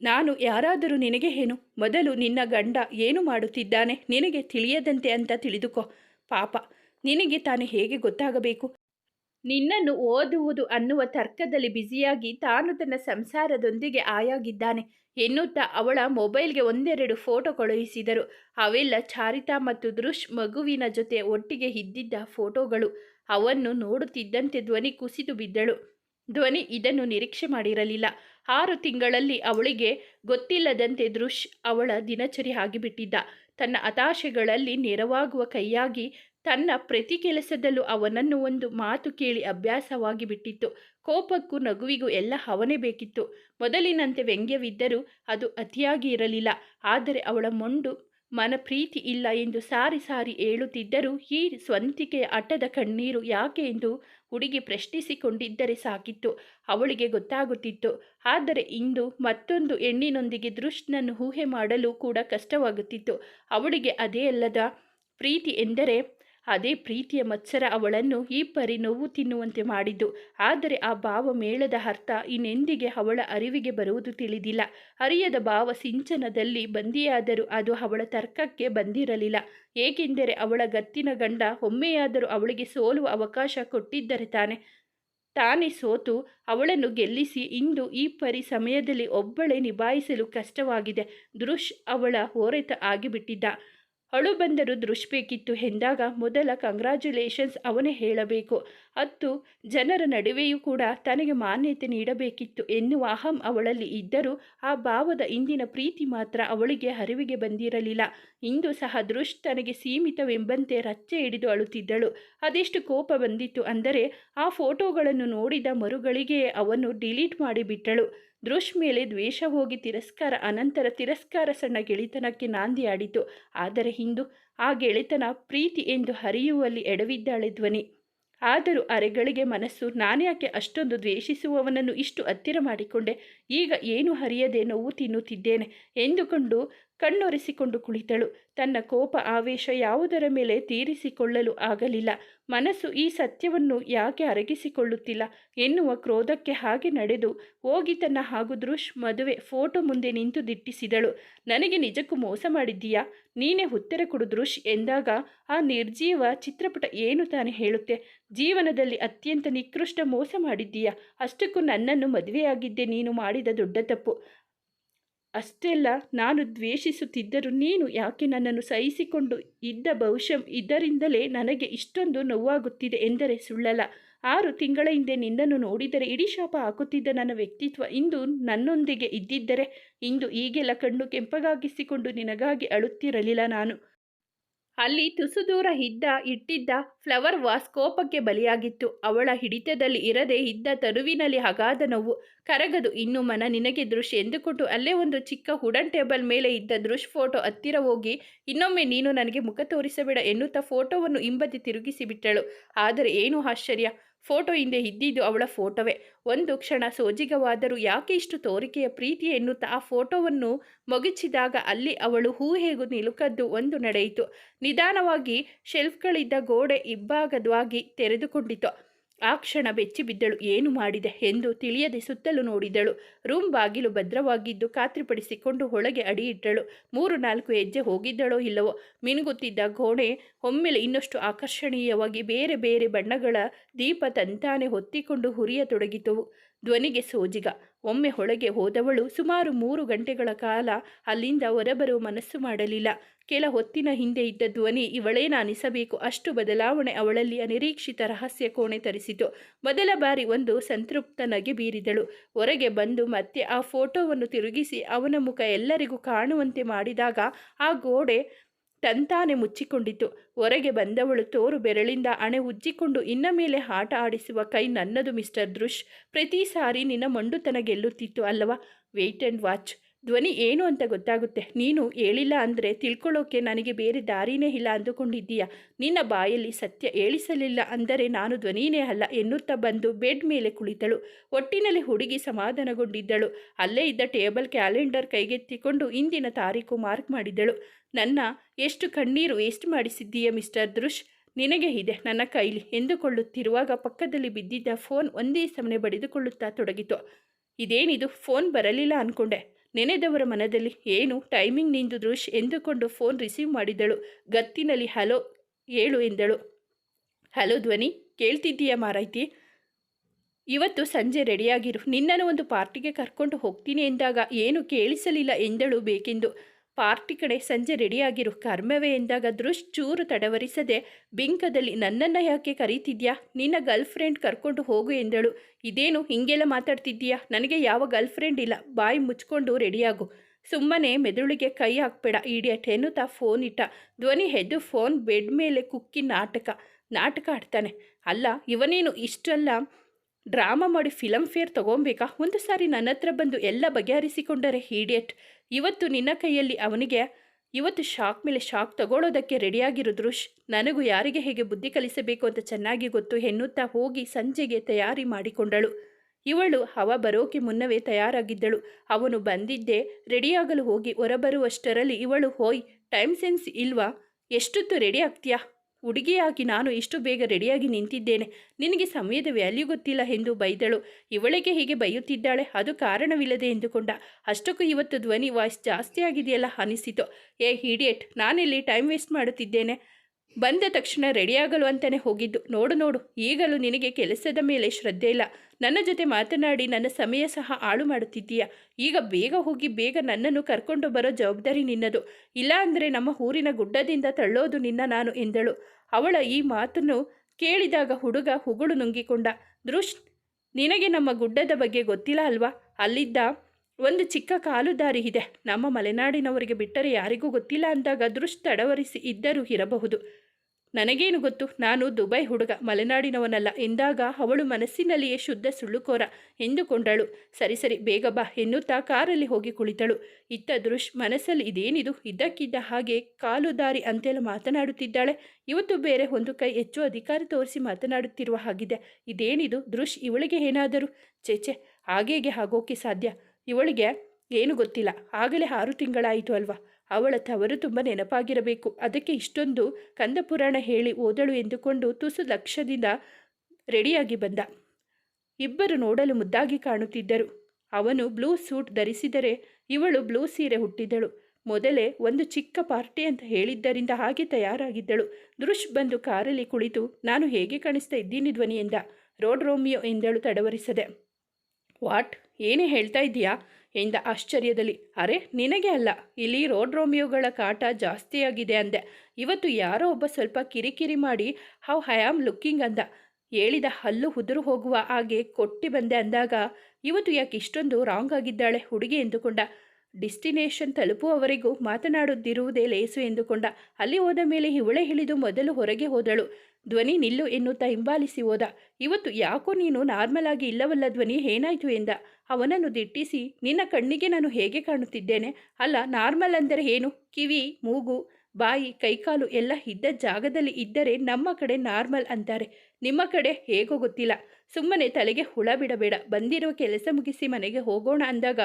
ನಾನು ಯಾರಾದರೂ ನಿನಗೆ ಏನು ಮೊದಲು ನಿನ್ನ ಗಂಡ ಏನು ಮಾಡುತ್ತಿದ್ದಾನೆ? ನಿನಗೆ ತಿಳಿಯದಂತೆ ಅಂತ ತಿಳಿದುಕೋ. ಪಾಪ ನಿನಗೆ ತಾನು ಹೇಗೆ ಗೊತ್ತಾಗಬೇಕು? ನಿನ್ನನ್ನು ಓದುವುದು ಅನ್ನುವ ತರ್ಕದಲ್ಲಿ ಬ್ಯುಸಿಯಾಗಿ ತಾನು ತನ್ನ ಸಂಸಾರದೊಂದಿಗೆ ಆಯಾಗಿದ್ದಾನೆ. ಎನ್ನುತ್ತಾ ಅವಳ ಮೊಬೈಲ್ಗೆ ಒಂದೆರಡು ಫೋಟೋ ಕಳುಹಿಸಿದರು. ಅವೆಲ್ಲ ಚಾರಿತಾ ಮತ್ತು ದೃಶ್ ಮಗುವಿನ ಜೊತೆ ಒಟ್ಟಿಗೆ ಇದ್ದಿದ್ದ ಫೋಟೋಗಳು. ಅವನ್ನು ನೋಡುತ್ತಿದ್ದಂತೆ ಧ್ವನಿ ಕುಸಿದು ಬಿದ್ದಳು. ಧ್ವನಿ ಇದನ್ನು ನಿರೀಕ್ಷೆ ಮಾಡಿರಲಿಲ್ಲ. ಆರು ತಿಂಗಳಲ್ಲಿ ಅವಳಿಗೆ ಗೊತ್ತಿಲ್ಲದಂತೆ ದೃಶ್ ಅವಳ ದಿನಚರಿ ಆಗಿಬಿಟ್ಟಿದ್ದ. ತನ್ನ ಹತಾಶೆಗಳಲ್ಲಿ ನೆರವಾಗುವ ಕೈಯಾಗಿ ತನ್ನ ಪ್ರತಿ ಕೆಲಸದಲ್ಲೂ ಅವನನ್ನು ಒಂದು ಮಾತು ಕೇಳಿ ಅಭ್ಯಾಸವಾಗಿ ಬಿಟ್ಟಿತ್ತು. ಕೋಪಕ್ಕೂ ನಗುವಿಗೂ ಎಲ್ಲ ಅವನೇ ಬೇಕಿತ್ತು. ಮೊದಲಿನಂತೆ ವ್ಯಂಗ್ಯವಿದ್ದರೂ ಅದು ಅತಿಯಾಗಿ ಇರಲಿಲ್ಲ. ಆದರೆ ಅವಳ ಮೊಂಡು ಮನ ಪ್ರೀತಿ ಇಲ್ಲ ಎಂದು ಸಾರಿ ಸಾರಿ ಹೇಳುತ್ತಿದ್ದರೂ ಈ ಸ್ವಂತಿಕೆಯ ಅಟ್ಟದ ಕಣ್ಣೀರು ಯಾಕೆ ಎಂದು ಹುಡುಗಿ ಪ್ರಶ್ನಿಸಿಕೊಂಡಿದ್ದರೆ ಸಾಕಿತ್ತು. ಅವಳಿಗೆ ಗೊತ್ತಾಗುತ್ತಿತ್ತು. ಆದರೆ ಇಂದು ಮತ್ತೊಂದು ಹೆಣ್ಣಿನೊಂದಿಗೆ ದೃಷ್ಟನನ್ನು ಊಹೆ ಮಾಡಲು ಕೂಡ ಕಷ್ಟವಾಗುತ್ತಿತ್ತು. ಅವಳಿಗೆ ಅದೇ ಅಲ್ಲದ ಪ್ರೀತಿ ಎಂದರೆ ಅದೇ ಪ್ರೀತಿಯ ಮತ್ಸರ ಅವಳನ್ನು ಈ ಪರಿ ನೋವು ತಿನ್ನುವಂತೆ ಮಾಡಿದ್ದು. ಆದರೆ ಆ ಭಾವ ಮೇಳದ ಅರ್ಥ ಇನ್ನೆಂದಿಗೆ ಅವಳ ಅರಿವಿಗೆ ಬರುವುದು ತಿಳಿದಿಲ್ಲ. ಅರಿಯದ ಭಾವ ಸಿಂಚನದಲ್ಲಿ ಬಂದಿಯಾದರೂ ಅದು ಅವಳ ತರ್ಕಕ್ಕೆ ಬಂದಿರಲಿಲ್ಲ. ಏಕೆಂದರೆ ಅವಳ ಗತ್ತಿನ ಗಂಡ ಒಮ್ಮೆಯಾದರೂ ಅವಳಿಗೆ ಸೋಲುವ ಅವಕಾಶ ಕೊಟ್ಟಿದ್ದರೆ ತಾನೆ. ತಾನೇ ಸೋತು ಅವಳನ್ನು ಗೆಲ್ಲಿಸಿ ಇಂದು ಈ ಪರಿ ಸಮಯದಲ್ಲಿ ಒಬ್ಬಳೇ ನಿಭಾಯಿಸಲು ಕಷ್ಟವಾಗಿದೆ. ದೃಶ್ ಅವಳ ಹೋರೆತ ಆಗಿಬಿಟ್ಟಿದ್ದ. ಅಳು ಬಂದರು ದೃಷ್ಬೇಕಿತ್ತು. ಎಂದಾಗ ಮೊದಲ ಕಂಗ್ರ್ಯಾಚುಲೇಷನ್ಸ್ ಅವನೇ ಹೇಳಬೇಕು. ಹತ್ತು, ಜನರ ನಡುವೆಯೂ ಕೂಡ ತನಗೆ ಮಾನ್ಯತೆ ನೀಡಬೇಕಿತ್ತು ಎನ್ನುವ ಅಹಂ ಅವಳಲ್ಲಿ ಇದ್ದರೂ ಆ ಭಾವದ ಇಂದಿನ ಪ್ರೀತಿ ಮಾತ್ರ ಅವಳಿಗೆ ಅರಿವಿಗೆ ಬಂದಿರಲಿಲ್ಲ. ಇಂದು ಸಹ ದೃಶ್ ತನಗೆ ಸೀಮಿತವೆಂಬಂತೆ ರಚ್ಚೆ ಹಿಡಿದು ಅಳುತ್ತಿದ್ದಳು. ಅದೆಷ್ಟು ಕೋಪ ಬಂದಿತ್ತು ಅಂದರೆ ಆ ಫೋಟೋಗಳನ್ನು ನೋಡಿದ ಮರುಗಳಿಗೆ ಅವನ್ನು ಡಿಲೀಟ್ ಮಾಡಿಬಿಟ್ಟಳು. ದೃಶ್ ಮೇಲೆ ದ್ವೇಷ ಹೋಗಿ ತಿರಸ್ಕಾರ, ಅನಂತರ ತಿರಸ್ಕಾರ ಸಣ್ಣ ಗೆಳೆತನಕ್ಕೆ ನಾಂದಿಯಾಡಿತು ಆದರೆ ಹಿಂದು, ಆ ಗೆಳೆತನ ಪ್ರೀತಿ ಎಂದು ಹರಿಯುವಲ್ಲಿ ಎಡವಿದ್ದಾಳೆ ಧ್ವನಿ. ಆದರೂ ಅರೆಗಳಿಗೆ ಮನಸ್ಸು ನಾನ್ಯಾಕೆ ಅಷ್ಟೊಂದು ದ್ವೇಷಿಸುವವನನ್ನು ಇಷ್ಟು ಹತ್ತಿರ ಮಾಡಿಕೊಂಡೆ? ಈಗ ಏನು ಹರಿಯದೆ ನೋವು ತಿನ್ನುತ್ತಿದ್ದೇನೆ ಎಂದುಕೊಂಡು ಕಣ್ಣೊರೆಸಿಕೊಂಡು ಕುಳಿತಳು. ತನ್ನ ಕೋಪ ಆವೇಶ ಯಾವುದರ ಮೇಲೆ ತೀರಿಸಿಕೊಳ್ಳಲು ಆಗಲಿಲ್ಲ. ಮನಸ್ಸು ಈ ಸತ್ಯವನ್ನು ಯಾಕೆ ಅರಗಿಸಿಕೊಳ್ಳುತ್ತಿಲ್ಲ? ಎನ್ನುವ ಕ್ರೋಧಕ್ಕೆ ಹಾಗೆ ನಡೆದು ಹೋಗಿ ತನ್ನ ಹಾಗೂ ದೃಶ್ ಮದುವೆ ಫೋಟೋ ಮುಂದೆ ನಿಂತು ದಿಟ್ಟಿಸಿದಳು. ನನಗೆ ನಿಜಕ್ಕೂ ಮೋಸ ಮಾಡಿದ್ದೀಯಾ? ನೀನೇ ಉತ್ತರ ಕೊಡು ದೃಶ್ ಎಂದಾಗ ಆ ನಿರ್ಜೀವ ಚಿತ್ರಪಟ ಏನು ತಾನೇ ಹೇಳುತ್ತೆ? ಜೀವನದಲ್ಲಿ ಅತ್ಯಂತ ನಿಕೃಷ್ಟ ಮೋಸ ಮಾಡಿದ್ದೀಯಾ? ಅಷ್ಟಕ್ಕೂ ನನ್ನನ್ನು ಮದುವೆಯಾಗಿದ್ದೆ ನೀನು ಮಾಡಿದ ದೊಡ್ಡ ತಪ್ಪು. ಅಷ್ಟೆಲ್ಲ ನಾನು ದ್ವೇಷಿಸುತ್ತಿದ್ದರೂ ನೀನು ಯಾಕೆ ನನ್ನನ್ನು ಸಹಿಸಿಕೊಂಡು ಇದ್ದ ಬಹುಶಃ ಇದರಿಂದಲೇ ನನಗೆ ಇಷ್ಟೊಂದು ನೋವಾಗುತ್ತಿದೆ ಎಂದರೆ ಸುಳ್ಳಲ್ಲ. ಆರು ತಿಂಗಳ ಹಿಂದೆ ನಿನ್ನನ್ನು ನೋಡಿದರೆ ಇಡೀ ಶಾಪ ಹಾಕುತ್ತಿದ್ದ ನನ್ನ ವ್ಯಕ್ತಿತ್ವ ಇಂದು ನನ್ನೊಂದಿಗೆ ಇದ್ದಿದ್ದರೆ ಇಂದು ಈಗೆಲ್ಲ ಕಣ್ಣು ಕೆಂಪಗಾಗಿಸಿಕೊಂಡು ನಿನಗಾಗಿ ಅಳುತ್ತಿರಲಿಲ್ಲ ನಾನು. ಅಲ್ಲಿ ತುಸು ದೂರ ಇದ್ದ, ಇಟ್ಟಿದ್ದ ಫ್ಲವರ್ ವಾಸ್ ಕೋಪಕ್ಕೆ ಬಲಿಯಾಗಿತ್ತು. ಅವಳ ಹಿಡಿತದಲ್ಲಿ ಇರದೆ ಇದ್ದ ತರುವಿನಲ್ಲಿ ಅಗಾಧ ನೋವು. ಕರಗದು, ಇನ್ನು ಮನ ನಿನಗೆ ದೃಶ್ ಎಂದುಕೊಟ್ಟು ಅಲ್ಲೇ ಒಂದು ಚಿಕ್ಕ ಹುಡನ್ ಟೇಬಲ್ ಮೇಲೆ ಇದ್ದ ದೃಶ್ ಫೋಟೋ ಹತ್ತಿರ ಹೋಗಿ, ಇನ್ನೊಮ್ಮೆ ನೀನು ನನಗೆ ಮುಖ ತೋರಿಸಬೇಡ ಎನ್ನುತ್ತಾ ಫೋಟೋವನ್ನು ಹಿಂಬದಿ ತಿರುಗಿಸಿ ಬಿಟ್ಟಳು. ಆದರೆ ಏನು ಆಶ್ಚರ್ಯ? ಫೋಟೋ ಹಿಂದೆ ಇದ್ದಿದ್ದು ಅವಳ ಫೋಟೋವೇ. ಒಂದು ಕ್ಷಣ ಸೋಜಿಗವಾದರೂ ಯಾಕೆ ಇಷ್ಟು ತೋರಿಕೆಯ ಪ್ರೀತಿ ಎನ್ನುತ್ತಾ ಆ ಫೋಟೋವನ್ನು ಮಗುಚಿದಾಗ ಅಲ್ಲಿ ಅವಳು ಹೂ ಹೇಗೂ ನಿಲುಕದ್ದು ಒಂದು ನಡೆಯಿತು. ನಿಧಾನವಾಗಿ ಶೆಲ್ಫ್ಗಳಿದ್ದ ಗೋಡೆ ಇಬ್ಬಾಗದವಾಗಿ ತೆರೆದುಕೊಂಡಿತು ಆ ಕ್ಷಣ ಬೆಚ್ಚಿ ಬಿದ್ದಳು. ಏನು ಮಾಡಿದೆ ಎಂದು ತಿಳಿಯದೆ ಸುತ್ತಲೂ ನೋಡಿದಳು. ರೂಮ್ ಬಾಗಿಲು ಭದ್ರವಾಗಿದ್ದು ಖಾತ್ರಿಪಡಿಸಿಕೊಂಡು ಒಳಗೆ ಅಡಿಯಿಟ್ಟಳು ಮೂರು ನಾಲ್ಕು ಹೆಜ್ಜೆ ಹೋಗಿದ್ದಳೋ ಇಲ್ಲವೋ? ಮಿನುಗುತ್ತಿದ್ದ ಗೋಣೆ ಒಮ್ಮೆಲೆ ಇನ್ನಷ್ಟು ಆಕರ್ಷಣೀಯವಾಗಿ ಬೇರೆ ಬೇರೆ ಬಣ್ಣಗಳ ದೀಪ ತಂತಾನೆ ಹೊತ್ತಿಕೊಂಡು ಹುರಿಯತೊಡಗಿತು. ಧ್ವನಿಗೆ ಸೋಜಿಗ. ಒಮ್ಮೆ ಹೊಳಗೆ ಹೋದವಳು ಸುಮಾರು ಮೂರು ಗಂಟೆಗಳ ಕಾಲ ಅಲ್ಲಿಂದ ಹೊರಬರುವ ಮನಸ್ಸು ಮಾಡಲಿಲ್ಲ. ಕೆಲ ಹೊತ್ತಿನ ಹಿಂದೆ ಇದ್ದ ಧ್ವನಿ ಇವಳೇನ ಅನಿಸಬೇಕು ಅಷ್ಟು ಬದಲಾವಣೆ ಅವಳಲ್ಲಿ ಅನಿರೀಕ್ಷಿತ ರಹಸ್ಯ ಕೋಣೆ ತರಿಸಿತು. ಮೊದಲ ಬಾರಿ ಒಂದು ಸಂತೃಪ್ತ ನಗೆ ಬೀರಿದಳು. ಹೊರಗೆ ಬಂದು ಮತ್ತೆ ಆ ಫೋಟೋವನ್ನು ತಿರುಗಿಸಿ ಅವನ ಮುಖ ಎಲ್ಲರಿಗೂ ಕಾಣುವಂತೆ ಮಾಡಿದಾಗ ಆ ಗೋಡೆ ತಂತಾನೆ ಮುಚ್ಚಿಕೊಂಡಿತು. ಹೊರಗೆ ಬಂದವಳು ತೋರು ಬೆರಳಿಂದ ಅಣೆ ಉಜ್ಜಿಕೊಂಡು ಇನ್ನ ಮೇಲೆ ಆಟ ಆಡಿಸುವ ಕೈ ನನ್ನದು ಮಿಸ್ಟರ್ ದೃಶ್ ಪ್ರತಿ ಸಾರಿ ನಿನ್ನ ಮಂಡುತನ ಗೆಲ್ಲುತ್ತಿತ್ತು ಅಲ್ಲವಾ ವೆಯ್ಟ್ ಆ್ಯಂಡ್ ವಾಚ್. ಧ್ವನಿ ಏನು ಅಂತ ಗೊತ್ತಾಗುತ್ತೆ? ನೀನು ಹೇಳಿಲ್ಲ ಅಂದರೆ ತಿಳ್ಕೊಳ್ಳೋಕೆ ನನಗೆ ಬೇರೆ ದಾರಿನೇ ಇಲ್ಲ ಅಂದುಕೊಂಡಿದ್ದೀಯ? ನಿನ್ನ ಬಾಯಲ್ಲಿ ಸತ್ಯ ಹೇಳಿಸಲಿಲ್ಲ ಅಂದರೆ ನಾನು ಧ್ವನಿನೇ ಅಲ್ಲ ಎನ್ನುತ್ತಾ ಬಂದು ಬೆಡ್ ಮೇಲೆ ಕುಳಿತಳು. ಒಟ್ಟಿನಲ್ಲಿ ಹುಡುಗಿ ಸಮಾಧಾನಗೊಂಡಿದ್ದಳು. ಅಲ್ಲೇ ಇದ್ದ ಟೇಬಲ್ ಕ್ಯಾಲೆಂಡರ್ ಕೈಗೆತ್ತಿಕೊಂಡು ಇಂದಿನ ತಾರೀಕು ಮಾರ್ಕ್ ಮಾಡಿದ್ದಳು ನನ್ನ, ಎಷ್ಟು ಕಣ್ಣೀರು ವೇಸ್ಟ್ ಮಾಡಿಸಿದ್ದೀಯ ಮಿಸ್ಟರ್ ದೃಶ್? ನಿನಗೆ ಇದೆ ನನ್ನ ಕೈಲಿ ಎಂದುಕೊಳ್ಳುತ್ತಿರುವಾಗ ಪಕ್ಕದಲ್ಲಿ ಬಿದ್ದಿದ್ದ ಫೋನ್ ಒಂದೇ ಸಮನೆ ಬಡಿದುಕೊಳ್ಳುತ್ತಾ ತೊಡಗಿತು. ಇದೇನಿದು? ಫೋನ್ ಬರಲಿಲ್ಲ ಅಂದ್ಕೊಂಡೆ ನೆನೆದವರ ಮನದಲ್ಲಿ, ಏನು ಟೈಮಿಂಗ್ ನಿಂದು ದೃಶ್ ಎಂದುಕೊಂಡು ಫೋನ್ ರಿಸೀವ್ ಮಾಡಿದಳು. ಗತ್ತಿನಲ್ಲಿ, ಹಲೋ, ಹೇಳು ಎಂದಳು. ಹಲೋ ಧ್ವನಿ, ಕೇಳ್ತಿದ್ದೀಯಾ ಮಾರಾಯ್ತಿ ಇವತ್ತು ಸಂಜೆ ರೆಡಿಯಾಗಿರು. ನಿನ್ನನ್ನು ಒಂದು ಪಾರ್ಟಿಗೆ ಕರ್ಕೊಂಡು ಹೋಗ್ತೀನಿ ಎಂದಾಗ ಏನು ಕೇಳಿಸಲಿಲ್ಲ ಎಂದಳು ಬೇಕೆಂದು. ಪಾರ್ಟಿ ಕಡೆ ಸಂಜೆ ರೆಡಿಯಾಗಿರು ಕರ್ಮವೇ ಎಂದಾಗ ದೃಶ್ ಚೂರು ತಡವರಿಸದೆ ಬಿಂಕದಲ್ಲಿ, ನನ್ನನ್ನು ಯಾಕೆ ಕರೀತಿದ್ಯಾ? ನಿನ್ನ ಗರ್ಲ್ ಫ್ರೆಂಡ್ ಕರ್ಕೊಂಡು ಹೋಗು ಎಂದಳು. ಇದೇನು? ಹಿಂಗೆಲ್ಲ ಮಾತಾಡ್ತಿದ್ದೀಯಾ? ನನಗೆ ಯಾವ ಗರ್ಲ್ ಫ್ರೆಂಡ್ ಇಲ್ಲ. ಬಾಯಿ ಮುಚ್ಕೊಂಡು ರೆಡಿಯಾಗು. ಸುಮ್ಮನೆ ಮೆದುಳಿಗೆ ಕೈ ಹಾಕ್ಬೇಡ. ಈಡಿಯಟ್ ಎನ್ನುತ್ತಾ ಫೋನ್ ಇಟ್ಟ. ಧ್ವನಿ ಹೆದ್ದು ಫೋನ್ ಬೆಡ್ ಮೇಲೆ ಕುಕ್ಕಿ ನಾಟಕ. ನಾಟಕ ಆಡ್ತಾನೆ. ಅಲ್ಲ, ಇವನೇನು ಇಷ್ಟೆಲ್ಲ? ಡ್ರಾಮಾ ಮಾಡಿ ಫಿಲಮ್ ಫೇರ್ ತಗೊಬೇಕಾ? ಒಂದು ಸಾರಿ ನನ್ನ ಹತ್ರ ಬಂದು ಎಲ್ಲ ಬಗೆಹರಿಸಿಕೊಂಡರೆ ಹೀಡಿಯಟ್ ಇವತ್ತು ನಿನ್ನ ಕೈಯಲ್ಲಿ ಅವನಿಗೆ, ಇವತ್ತು ಶಾಕ್ ಮೇಲೆ ಶಾಕ್ ತಗೊಳ್ಳೋದಕ್ಕೆ ರೆಡಿಯಾಗಿರೋ ದೃಶ್, ನನಗೂ ಯಾರಿಗೆ ಹೇಗೆ ಬುದ್ಧಿ ಕಲಿಸಬೇಕು ಅಂತ ಚೆನ್ನಾಗಿ ಗೊತ್ತು ಎನ್ನುತ್ತಾ ಹೋಗಿ ಸಂಜೆಗೆ ತಯಾರಿ ಮಾಡಿಕೊಂಡಳು. ಇವಳು ಹವ ಬರೋಕೆ ಮುನ್ನವೇ ತಯಾರಾಗಿದ್ದಳು. ಅವನು ಬಂದಿದ್ದೇ ರೆಡಿಯಾಗಲು ಹೋಗಿ ಹೊರಬರುವಷ್ಟರಲ್ಲಿ ಇವಳು, ಹೋಯ್ ಟೈಮ್ ಸೆನ್ಸ್ ಇಲ್ವಾ? ಎಷ್ಟೊತ್ತು ರೆಡಿ ಆಗ್ತೀಯಾ? ಹುಡುಗಿಯಾಗಿ ನಾನು ಇಷ್ಟು ಬೇಗ ರೆಡಿಯಾಗಿ ನಿಂತಿದ್ದೇನೆ. ನಿನಗೆ ಸಮಯದ ವ್ಯಾಲ್ಯೂ ಗೊತ್ತಿಲ್ಲ ಎಂದು ಬೈದಳು. ಇವಳಿಗೆ ಹೀಗೆ ಬೈಯುತ್ತಿದ್ದಾಳೆ. ಅದು ಕಾರಣವಿಲ್ಲದೆ ಎಂದುಕೊಂಡ. ಅಷ್ಟಕ್ಕೂ ಇವತ್ತು ಧ್ವನಿ ವಾಯ್ಸ್ ಜಾಸ್ತಿ ಆಗಿದೆಯಲ್ಲ ಅನಿಸಿತು. ಏ ಹೀಡಿಯಟ್ ನಾನಿಲ್ಲಿ ಟೈಮ್ ವೇಸ್ಟ್ ಮಾಡುತ್ತಿದ್ದೇನೆ. ಬಂದ ತಕ್ಷಣ ರೆಡಿಯಾಗಲು ಅಂತಲೇ ಹೋಗಿದ್ದು. ನೋಡು ನೋಡು, ಈಗಲೂ ನಿನಗೆ ಕೆಲಸದ ಮೇಲೆ ಶ್ರದ್ಧೆ ಇಲ್ಲ. ನನ್ನ ಜೊತೆ ಮಾತನಾಡಿ ನನ್ನ ಸಮಯ ಸಹ ಹಾಳು ಮಾಡುತ್ತಿದ್ದೀಯ. ಈಗ ಬೇಗ ಹೋಗಿ ಬೇಗ ನನ್ನನ್ನು ಕರ್ಕೊಂಡು ಬರೋ ಜವಾಬ್ದಾರಿ ನಿನ್ನದು. ಇಲ್ಲ ಅಂದರೆ ನಮ್ಮ ಊರಿನ ಗುಡ್ಡದಿಂದ ತಳ್ಳೋದು ನಿನ್ನ ನಾನು ಎಂದಳು. ಅವಳ ಈ ಮಾತನ್ನು ಕೇಳಿದಾಗ ಹುಡುಗ ಹುಗುಳು ನುಂಗಿಕೊಂಡ ದೃಶ್ ನಿನಗೆ ನಮ್ಮ ಗುಡ್ಡದ ಬಗ್ಗೆ ಗೊತ್ತಿಲ್ಲ ಅಲ್ವಾ? ಅಲ್ಲಿದ್ದ ಒಂದು ಚಿಕ್ಕ ಕಾಲು ದಾರಿ ಇದೆ. ನಮ್ಮ ಮಲೆನಾಡಿನವರಿಗೆ ಬಿಟ್ಟರೆ ಯಾರಿಗೂ ಗೊತ್ತಿಲ್ಲ ಅಂದಾಗ ದೃಶ್ ತಡವರಿಸಿ ಇದ್ದರೂ ಇರಬಹುದು. ನನಗೇನು ಗೊತ್ತು? ನಾನು ದುಬೈ ಹುಡುಗ, ಮಲೆನಾಡಿನವನಲ್ಲ. ಎಂದಾಗ ಅವಳು ಮನಸ್ಸಿನಲ್ಲಿಯೇ ಶುದ್ಧ ಸುಳ್ಳುಕೋರ ಎಂದುಕೊಂಡಳು. ಸರಿ ಸರಿ, ಬೇಗ ಬಾ ಎನ್ನುತ್ತಾ ಕಾರಲ್ಲಿ ಹೋಗಿ ಕುಳಿತಳು. ಇತ್ತ ದೃಶ್, ಮನಸ್ಸಲ್ಲಿ ಇದೇನಿದು? ಇದ್ದಕ್ಕಿದ್ದ ಹಾಗೆ ಕಾಲು ದಾರಿ ಅಂತೆಲ್ಲ ಮಾತನಾಡುತ್ತಿದ್ದಾಳೆ. ಇವತ್ತು ಬೇರೆ ಒಂದು ಕೈ ಹೆಚ್ಚು ಅಧಿಕಾರ ತೋರಿಸಿ ಮಾತನಾಡುತ್ತಿರುವ ಹಾಗಿದೆ ಇದೇನಿದು? ದೃಶ್, ಇವಳಿಗೆ ಏನಾದರೂ? ಚೇಚೆ ಹಾಗೇಗೆ ಆಗೋಕೆ ಸಾಧ್ಯ? ಇವಳಿಗೆ ಏನು ಗೊತ್ತಿಲ್ಲ. ಆಗಲೇ ಆರು ತಿಂಗಳಾಯಿತು ಅಲ್ವಾ? ಅವಳ ತವರು ತುಂಬ ನೆನಪಾಗಿರಬೇಕು. ಅದಕ್ಕೆ ಇಷ್ಟೊಂದು ಕಂದಪುರಾಣ ಹೇಳಿ ಓದಳು ಎಂದುಕೊಂಡು ತುಸು ಲಕ್ಷ್ಯದಿಂದ ರೆಡಿಯಾಗಿ ಬಂದ. ಇಬ್ಬರು ನೋಡಲು ಮುದ್ದಾಗಿ ಕಾಣುತ್ತಿದ್ದರು. ಅವನು ಬ್ಲೂ ಸೂಟ್ ಧರಿಸಿದರೆ ಇವಳು ಬ್ಲೂ ಸೀರೆ ಹುಟ್ಟಿದಳು. ಮೊದಲೇ ಒಂದು ಚಿಕ್ಕ ಪಾರ್ಟಿ ಅಂತ ಹೇಳಿದ್ದರಿಂದ ಹಾಗೆ ತಯಾರಾಗಿದ್ದಳು. ದೃಶ್ ಬಂದು ಕಾರಲ್ಲಿ ಕುಳಿತು, ನಾನು ಹೇಗೆ ಕಾಣಿಸ್ತಾ ಇದ್ದೀನಿ ಧ್ವನಿಯಿಂದ? ರೋಡ್ ರೋಮಿಯೋ ಎಂದಳು ತಡವರಿಸದೆ. ವಾಟ್? ಏನೇ ಹೇಳ್ತಾ ಇದ್ದೀಯಾ? ಎಂದ ಆಶ್ಚರ್ಯದಲ್ಲಿ, ಅರೆ, ನಿನಗೆ ಅಲ್ಲ, ಇಲ್ಲಿ ರೋಡ್ ರೋಮಿಯೋಗಳ ಕಾಟ ಜಾಸ್ತಿಯಾಗಿದೆ ಅಂದೆ. ಇವತ್ತು ಯಾರೋ ಒಬ್ಬ ಸ್ವಲ್ಪ ಕಿರಿಕಿರಿ ಮಾಡಿ, ಹೌ, ಐ ಆಮ್ ಲುಕ್ಕಿಂಗ್ ಅಂದ. ಹೇಳಿದ ಹಲ್ಲು ಉದುರು ಹೋಗುವ ಹಾಗೆ ಕೊಟ್ಟಿ ಬಂದೆ ಅಂದಾಗ, ಇವತ್ತು ಯಾಕೆ ಇಷ್ಟೊಂದು ರಾಂಗ್ ಆಗಿದ್ದಾಳೆ ಹುಡುಗಿ ಎಂದುಕೊಂಡ. ಡಿಸ್ಟಿನೇಷನ್ ತಲುಪುವವರೆಗೂ ಮಾತನಾಡುತ್ತಿರುವುದೇ ಲೇಸು ಎಂದುಕೊಂಡ. ಅಲ್ಲಿ ಹೋದ ಮೇಲೆ ಇವಳೆ ಹಿಡಿದು ಮೊದಲು ಹೊರಗೆ ಹೋದಳು. ಧ್ವನಿ ನಿಲ್ಲು ಎನ್ನುತ್ತಾ ಹಿಂಬಾಲಿಸಿ ಹೋದ. ಇವತ್ತು ಯಾಕೋ ನೀನು ನಾರ್ಮಲ್ ಆಗಿ ಇಲ್ಲವಲ್ಲ ಧ್ವನಿ, ಏನಾಯಿತು ಎಂದ. ಅವನನ್ನು ದಿಟ್ಟಿಸಿ, ನಿನ್ನ ಕಣ್ಣಿಗೆ ನಾನು ಹೇಗೆ ಕಾಣುತ್ತಿದ್ದೇನೆ? ಅಲ್ಲ, ನಾರ್ಮಲ್ ಅಂದರೆ ಏನು? ಕಿವಿ, ಮೂಗು, ಬಾಯಿ, ಕೈಕಾಲು ಎಲ್ಲ ಇದ್ದ ಜಾಗದಲ್ಲಿ ಇದ್ದರೆ ನಮ್ಮ ಕಡೆ ನಾರ್ಮಲ್ ಅಂತಾರೆ. ನಿಮ್ಮ ಕಡೆ ಹೇಗೋ ಗೊತ್ತಿಲ್ಲ. ಸುಮ್ಮನೆ ತಲೆಗೆ ಹುಳ ಬಿಡಬೇಡ. ಬಂದಿರುವ ಕೆಲಸ ಮುಗಿಸಿ ಮನೆಗೆ ಹೋಗೋಣ ಅಂದಾಗ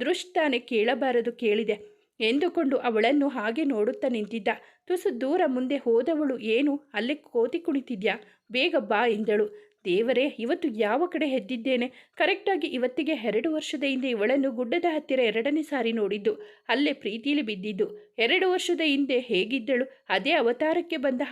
ದೃಷ್ಟಾನೆ ಕೇಳಬಾರದು ಕೇಳಿದೆ. ಎಂದುಕೊಂಡು ಅವಳನ್ನು ಹಾಗೆ ನೋಡುತ್ತಾ ನಿಂತಿದ್ದ. ತುಸು ದೂರ ಮುಂದೆ ಹೋದವಳು, ಏನು? ಅಲ್ಲಿ ಕೋತಿ ಕುಣಿತಿದ್ಯಾ? ಬೇಗ ಬಾ ಎಂದಳು. ದೇವರೇ, ಇವತ್ತು ಯಾವ ಕಡೆ ಹೆದ್ದಿದ್ದೇನೆ? ಕರೆಕ್ಟಾಗಿ ಇವತ್ತಿಗೆ ಎರಡು ವರ್ಷದ ಹಿಂದೆ ಇವಳನ್ನು ಗುಡ್ಡದ ಹತ್ತಿರ ಎರಡನೇ ಸಾರಿ ನೋಡಿದ್ದು. ಅಲ್ಲೇ ಪ್ರೀತಿಲಿ ಬಿದ್ದಿದ್ದು. ಎರಡು ವರ್ಷದ ಹಿಂದೆ ಹೇಗಿದ್ದಳು? ಅದೇ ಅವತಾರಕ್ಕೆ ಬಂದ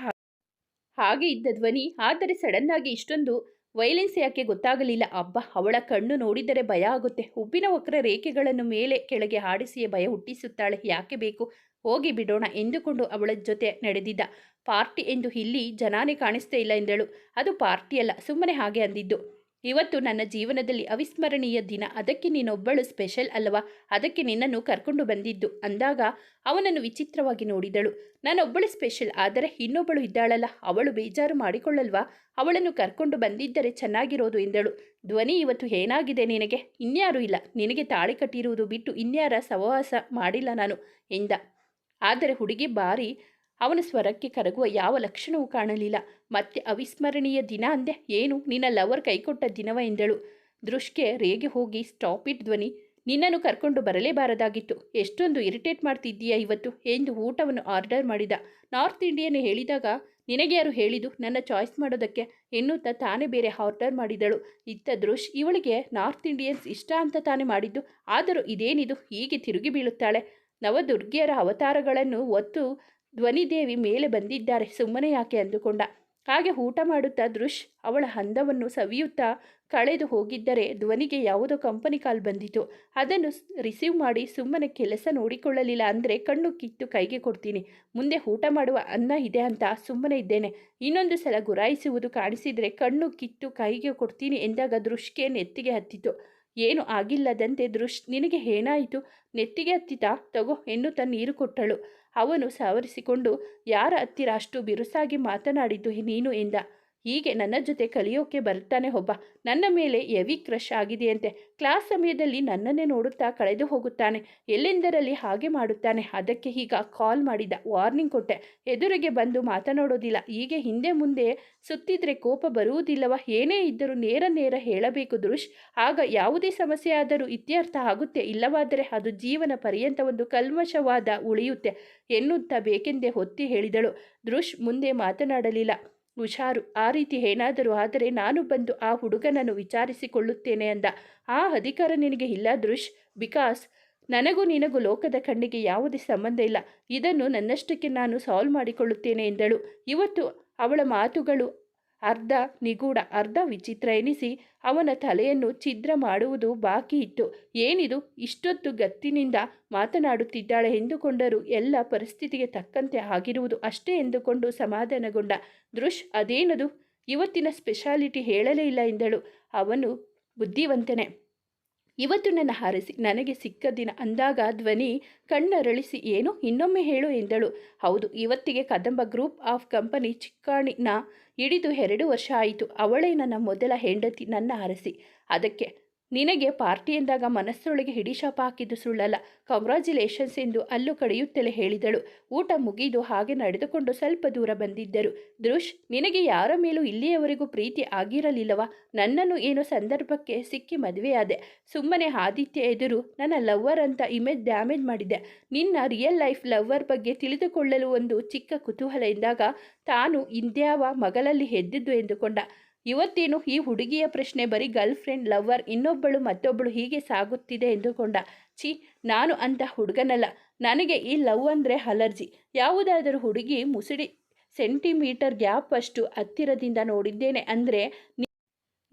ಹಾಗೆ ಇದ್ದ ಧ್ವನಿ. ಆದರೆ ಸಡನ್ ಆಗಿ ಇಷ್ಟೊಂದು ವೈಲೆನ್ಸ್ ಯಾಕೆ ಗೊತ್ತಾಗಲಿಲ್ಲ? ಅಬ್ಬ, ಅವಳ ಕಣ್ಣು ನೋಡಿದರೆ ಭಯ ಆಗುತ್ತೆ. ಉಬ್ಬಿನ ವಕ್ರ ರೇಖೆಗಳನ್ನು ಮೇಲೆ ಕೆಳಗೆ ಆಡಿಸಿಯೇ ಭಯ ಹುಟ್ಟಿಸುತ್ತಾಳೆ. ಯಾಕೆ ಬೇಕು? ಹೋಗಿ ಬಿಡೋಣ ಎಂದುಕೊಂಡು ಅವಳ ಜೊತೆ ನಡೆದಿದ್ದ. ಪಾರ್ಟಿ ಎಂದು ಇಲ್ಲಿ ಜನಾನೇ ಕಾಣಿಸ್ತೇ ಇಲ್ಲ ಎಂದಳು. ಅದು ಪಾರ್ಟಿ ಅಲ್ಲ, ಸುಮ್ಮನೆ ಹಾಗೆ ಅಂದಿದ್ದು. ಇವತ್ತು ನನ್ನ ಜೀವನದಲ್ಲಿ ಅವಿಸ್ಮರಣೀಯ ದಿನ. ಅದಕ್ಕೆ ನೀನೊಬ್ಬಳು ಸ್ಪೆಷಲ್ ಅಲ್ಲವಾ ಅದಕ್ಕೆ ನಿನ್ನನ್ನು ಕರ್ಕೊಂಡು ಬಂದಿದ್ದು. ಅಂದಾಗ ಅವನನ್ನು ವಿಚಿತ್ರವಾಗಿ ನೋಡಿದಳು. ನಾನೊಬ್ಬಳು ಸ್ಪೆಷಲ್, ಆದರೆ ಇನ್ನೊಬ್ಬಳು ಇದ್ದಾಳಲ್ಲ. ಅವಳು ಬೇಜಾರು ಮಾಡಿಕೊಳ್ಳಲ್ವಾ? ಅವಳನ್ನು ಕರ್ಕೊಂಡು ಬಂದಿದ್ದರೆ ಚೆನ್ನಾಗಿರೋದು ಎಂದಳು. ಧ್ವನಿ ಇವತ್ತು ಏನಾಗಿದೆ ನಿನಗೆ? ಇನ್ಯಾರೂ ಇಲ್ಲ. ನಿನಗೆ ತಾಳಿ ಕಟ್ಟಿರುವುದು ಬಿಟ್ಟು ಇನ್ಯಾರ ಸಹವಾಸ ಮಾಡಿಲ್ಲ ನಾನು ಎಂದ. ಆದರೆ ಹುಡುಗಿ ಬಾರಿ ಅವನ ಸ್ವರಕ್ಕೆ ಕರಗುವ ಯಾವ ಲಕ್ಷಣವೂ ಕಾಣಲಿಲ್ಲ. ಮತ್ತೆ ಅವಿಸ್ಮರಣೀಯ ದಿನ ಅಂದೆ, ಏನು? ನಿನ್ನ ಲವರ್ ಕೈಕೊಟ್ಟ ದಿನವ? ಎಂದಳು. ದೃಷ್ಕೆ ರೇಗೆ ಹೋಗಿ, ಸ್ಟಾಪ್ ಇಟ್ ಧ್ವನಿ. ನಿನ್ನನ್ನು ಕರ್ಕೊಂಡು ಬರಲೇಬಾರದಾಗಿತ್ತು. ಎಷ್ಟೊಂದು ಇರಿಟೇಟ್ ಮಾಡ್ತಿದ್ದೀಯಾ ಇವತ್ತು? ಎಂದು ಊಟವನ್ನು ಆರ್ಡರ್ ಮಾಡಿದ. ನಾರ್ತ್ ಇಂಡಿಯನ್ ಹೇಳಿದಾಗ, ನಿನಗೆ ಯಾರು ಹೇಳಿದು ನನ್ನ ಚಾಯ್ಸ್ ಮಾಡೋದಕ್ಕೆ? ಎನ್ನುತ್ತಾ ತಾನೇ ಬೇರೆ ಆರ್ಡರ್ ಮಾಡಿದಳು. ಇತ್ತ ದೃಶ್ ಇವಳಿಗೆ ನಾರ್ತ್ ಇಂಡಿಯನ್ಸ್ ಇಷ್ಟ ಅಂತ ತಾನೇ ಮಾಡಿದ್ದು. ಆದರೂ ಇದೇನಿದು? ಹೀಗೆ ತಿರುಗಿ ಬೀಳುತ್ತಾಳೆ. ನವದುರ್ಗಿಯರ ಅವತಾರಗಳನ್ನು ಒತ್ತು ಧ್ವನಿದೇವಿ ಮೇಲೆ ಬಂದಿದ್ದಾರೆ. ಸುಮ್ಮನೆ ಯಾಕೆ? ಅಂದುಕೊಂಡ. ಹಾಗೆ ಊಟ ಮಾಡುತ್ತಾ ದೃಶ್ ಅವಳ ಹಂದವನ್ನು ಸವಿಯುತ್ತಾ ಕಳೆದು ಹೋಗಿದ್ದರೆ ಧ್ವನಿಗೆ ಯಾವುದೋ ಕಂಪನಿ ಕಾಲ್ ಬಂದಿತು. ಅದನ್ನು ರಿಸೀವ್ ಮಾಡಿ ಸುಮ್ಮನೆ ಕೆಲಸ ನೋಡಿಕೊಳ್ಳಲಿಲ್ಲ ಅಂದರೆ ಕಣ್ಣು ಕಿತ್ತು ಕೈಗೆ ಕೊಡ್ತೀನಿ. ಮುಂದೆ ಊಟ ಮಾಡುವ ಅನ್ನ ಇದೆ ಅಂತ ಸುಮ್ಮನೆ ಇದ್ದೇನೆ. ಇನ್ನೊಂದು ಸಲ ಗುರಾಯಿಸುವುದು ಕಾಣಿಸಿದರೆ ಕಣ್ಣು ಕಿತ್ತು ಕೈಗೆ ಕೊಡ್ತೀನಿ ಎಂದಾಗ ದೃಶ್ಗೆ ನೆತ್ತಿಗೆ ಹತ್ತಿತು. ಏನು ಆಗಿಲ್ಲದಂತೆ ದೃಶ್ ನಿನಗೆ ಏನಾಯಿತು? ನೆತ್ತಿಗೆ ಹತ್ತಿತಾ? ತಗೋ ಎನ್ನುತ್ತಾ ನೀರು ಕೊಟ್ಟಳು. ಅವನು ಸವರಿಸಿಕೊಂಡು ಯಾರ ಹತ್ತಿರ ಅಷ್ಟು ಬಿರುಸಾಗಿ ಮಾತನಾಡಿದ್ದು ನೀನು ಎಂದ? ಹೀಗೆ ನನ್ನ ಜೊತೆ ಕಲಿಯೋಕೆ ಬರ್ತಾನೆ ಒಬ್ಬ. ನನ್ನ ಮೇಲೆ ಎವಿ ಕ್ರಶ್ ಆಗಿದೆಯಂತೆ. ಕ್ಲಾಸ್ ಸಮಯದಲ್ಲಿ ನನ್ನನ್ನೇ ನೋಡುತ್ತಾ ಕಳೆದು ಹೋಗುತ್ತಾನೆ. ಎಲ್ಲೆಂದರಲ್ಲಿ ಹಾಗೆ ಮಾಡುತ್ತಾನೆ. ಅದಕ್ಕೆ ಈಗ ಕಾಲ್ ಮಾಡಿದ, ವಾರ್ನಿಂಗ್ ಕೊಟ್ಟೆ. ಎದುರಿಗೆ ಬಂದು ಮಾತನಾಡೋದಿಲ್ಲ. ಹೀಗೆ ಹಿಂದೆ ಮುಂದೆ ಸುತ್ತಿದ್ರೆ ಕೋಪ ಬರುವುದಿಲ್ಲವ. ಏನೇ ಇದ್ದರೂ ನೇರ ನೇರ ಹೇಳಬೇಕು ದೃಶ್ ಆಗ ಯಾವುದೇ ಸಮಸ್ಯೆ ಆದರೂ ಇತ್ಯರ್ಥ ಆಗುತ್ತೆ. ಇಲ್ಲವಾದರೆ ಅದು ಜೀವನ ಪರ್ಯಂತ ಒಂದು ಕಲ್ಮಶವಾದ ಉಳಿಯುತ್ತೆ ಎನ್ನುತ್ತಾ ಬೇಕೆಂದೇ ಹೊತ್ತಿ ಹೇಳಿದಳು. ದೃಶ್ ಮುಂದೆ ಮಾತನಾಡಲಿಲ್ಲ. ಹುಷಾರು. ಆ ರೀತಿ ಏನಾದರೂ ಆದರೆ ನಾನು ಬಂದು ಆ ಹುಡುಗನನ್ನು ವಿಚಾರಿಸಿಕೊಳ್ಳುತ್ತೇನೆ ಅಂದ. ಆ ಅಧಿಕಾರ ನಿನಗೆ ಇಲ್ಲ ದೃಶ್ ಬಿಕಾಸ್ ನನಗೂ ನಿನಗೂ ಲೋಕದ ಕಣ್ಣಿಗೆ ಯಾವುದೇ ಸಂಬಂಧ ಇಲ್ಲ. ಇದನ್ನು ನನ್ನಷ್ಟಕ್ಕೆ ನಾನು ಸಾಲ್ವ್ ಮಾಡಿಕೊಳ್ಳುತ್ತೇನೆ ಎಂದಳು. ಇವತ್ತು ಅವಳ ಮಾತುಗಳು ಅರ್ಧ ನಿಗೂಢ, ಅರ್ಧ ವಿಚಿತ್ರ ಎನಿಸಿ ಅವನ ತಲೆಯನ್ನು ಛಿದ್ರ ಮಾಡುವುದು ಬಾಕಿ ಇತ್ತು. ಏನಿದು? ಇಷ್ಟೊತ್ತು ಗತ್ತಿನಿಂದ ಮಾತನಾಡುತ್ತಿದ್ದಾಳೆ ಎಂದುಕೊಂಡರೂ ಎಲ್ಲ ಪರಿಸ್ಥಿತಿಗೆ ತಕ್ಕಂತೆ ಆಗಿರುವುದು ಅಷ್ಟೇ ಎಂದುಕೊಂಡು ಸಮಾಧಾನಗೊಂಡ ದೃಶ್ ಅದೇನದು? ಇವತ್ತಿನ ಸ್ಪೆಷಾಲಿಟಿ ಹೇಳಲೇ ಇಲ್ಲ ಎಂದಳು. ಅವನು ಬುದ್ಧಿವಂತನೆ. ಇವತ್ತು ನನ್ನ ಹಾರಿಸಿ, ನನಗೆ ಸಿಕ್ಕ ದಿನ ಅಂದಾಗ ಧ್ವನಿ ಕಣ್ಣರಳಿಸಿ, ಏನು? ಇನ್ನೊಮ್ಮೆ ಹೇಳು ಎಂದಳು. ಹೌದು, ಇವತ್ತಿಗೆ ಕದಂಬ ಗ್ರೂಪ್ ಆಫ್ ಕಂಪನಿ ಚಿಕ್ಕಾಣಿನ ಹಿಡಿದು ಎರಡು ವರ್ಷ ಆಯಿತು. ಅವಳೇ ನನ್ನ ಮೊದಲ ಹೆಂಡತಿ ನನ್ನ ಅರಸಿ. ಅದಕ್ಕೆ ನಿನಗೆ ಪಾರ್ಟಿ ಎಂದಾಗ ಮನಸ್ಸೊಳಗೆ ಹಿಡಿಶಾಪ ಹಾಕಿದ್ದು ಸುಳ್ಳಲ್ಲ. ಕಂಗ್ರಾಚ್ಯುಲೇಷನ್ಸ್ ಎಂದು ಅಲ್ಲು ಕಡೆಯುತ್ತಲೇ ಹೇಳಿದಳು. ಊಟ ಮುಗಿದು ಹಾಗೆ ನಡೆದುಕೊಂಡು ಸ್ವಲ್ಪ ದೂರ ಬಂದಿದ್ದರು. ದೃಶ್ ನಿನಗೆ ಯಾರ ಮೇಲೂ ಇಲ್ಲಿಯವರೆಗೂ ಪ್ರೀತಿ ಆಗಿರಲಿಲ್ಲವಾ? ನನ್ನನ್ನು ಏನೋ ಸಂದರ್ಭಕ್ಕೆ ಸಿಕ್ಕಿ ಮದುವೆಯಾದೆ. ಸುಮ್ಮನೆ ಆದಿತ್ಯ ಎದುರು ನನ್ನ ಲವ್ವರ್ ಅಂತ ಇಮೇಜ್ ಡ್ಯಾಮೇಜ್ ಮಾಡಿದೆ. ನಿನ್ನ ರಿಯಲ್ ಲೈಫ್ ಲವ್ವರ್ ಬಗ್ಗೆ ತಿಳಿದುಕೊಳ್ಳಲು ಒಂದು ಚಿಕ್ಕ ಕುತೂಹಲ ಎಂದಾಗ ತಾನು ಇಂದ್ಯಾವ ಮಗಳಲ್ಲಿ ಎದ್ದಿದ್ದು ಎಂದುಕೊಂಡ. ಇವತ್ತೇನು ಈ ಹುಡುಗಿಯ ಪ್ರಶ್ನೆ ಬರೀ ಗರ್ಲ್ ಫ್ರೆಂಡ್ ಲವ್ವರ್ ಇನ್ನೊಬ್ಬಳು ಮತ್ತೊಬ್ಬಳು ಹೀಗೆ ಸಾಗುತ್ತಿದೆ ಎಂದುಕೊಂಡ. ಛೀ, ನಾನು ಅಂತ ಹುಡುಗನಲ್ಲ. ನನಗೆ ಈ ಲವ್ ಅಂದರೆ ಅಲರ್ಜಿ. ಯಾವುದಾದರೂ ಹುಡುಗಿ ಮುಸುಡಿ ಸೆಂಟಿಮೀಟರ್ ಗ್ಯಾಪ್ ಅಷ್ಟು ಹತ್ತಿರದಿಂದ ನೋಡಿದ್ದೇನೆ ಅಂದರೆ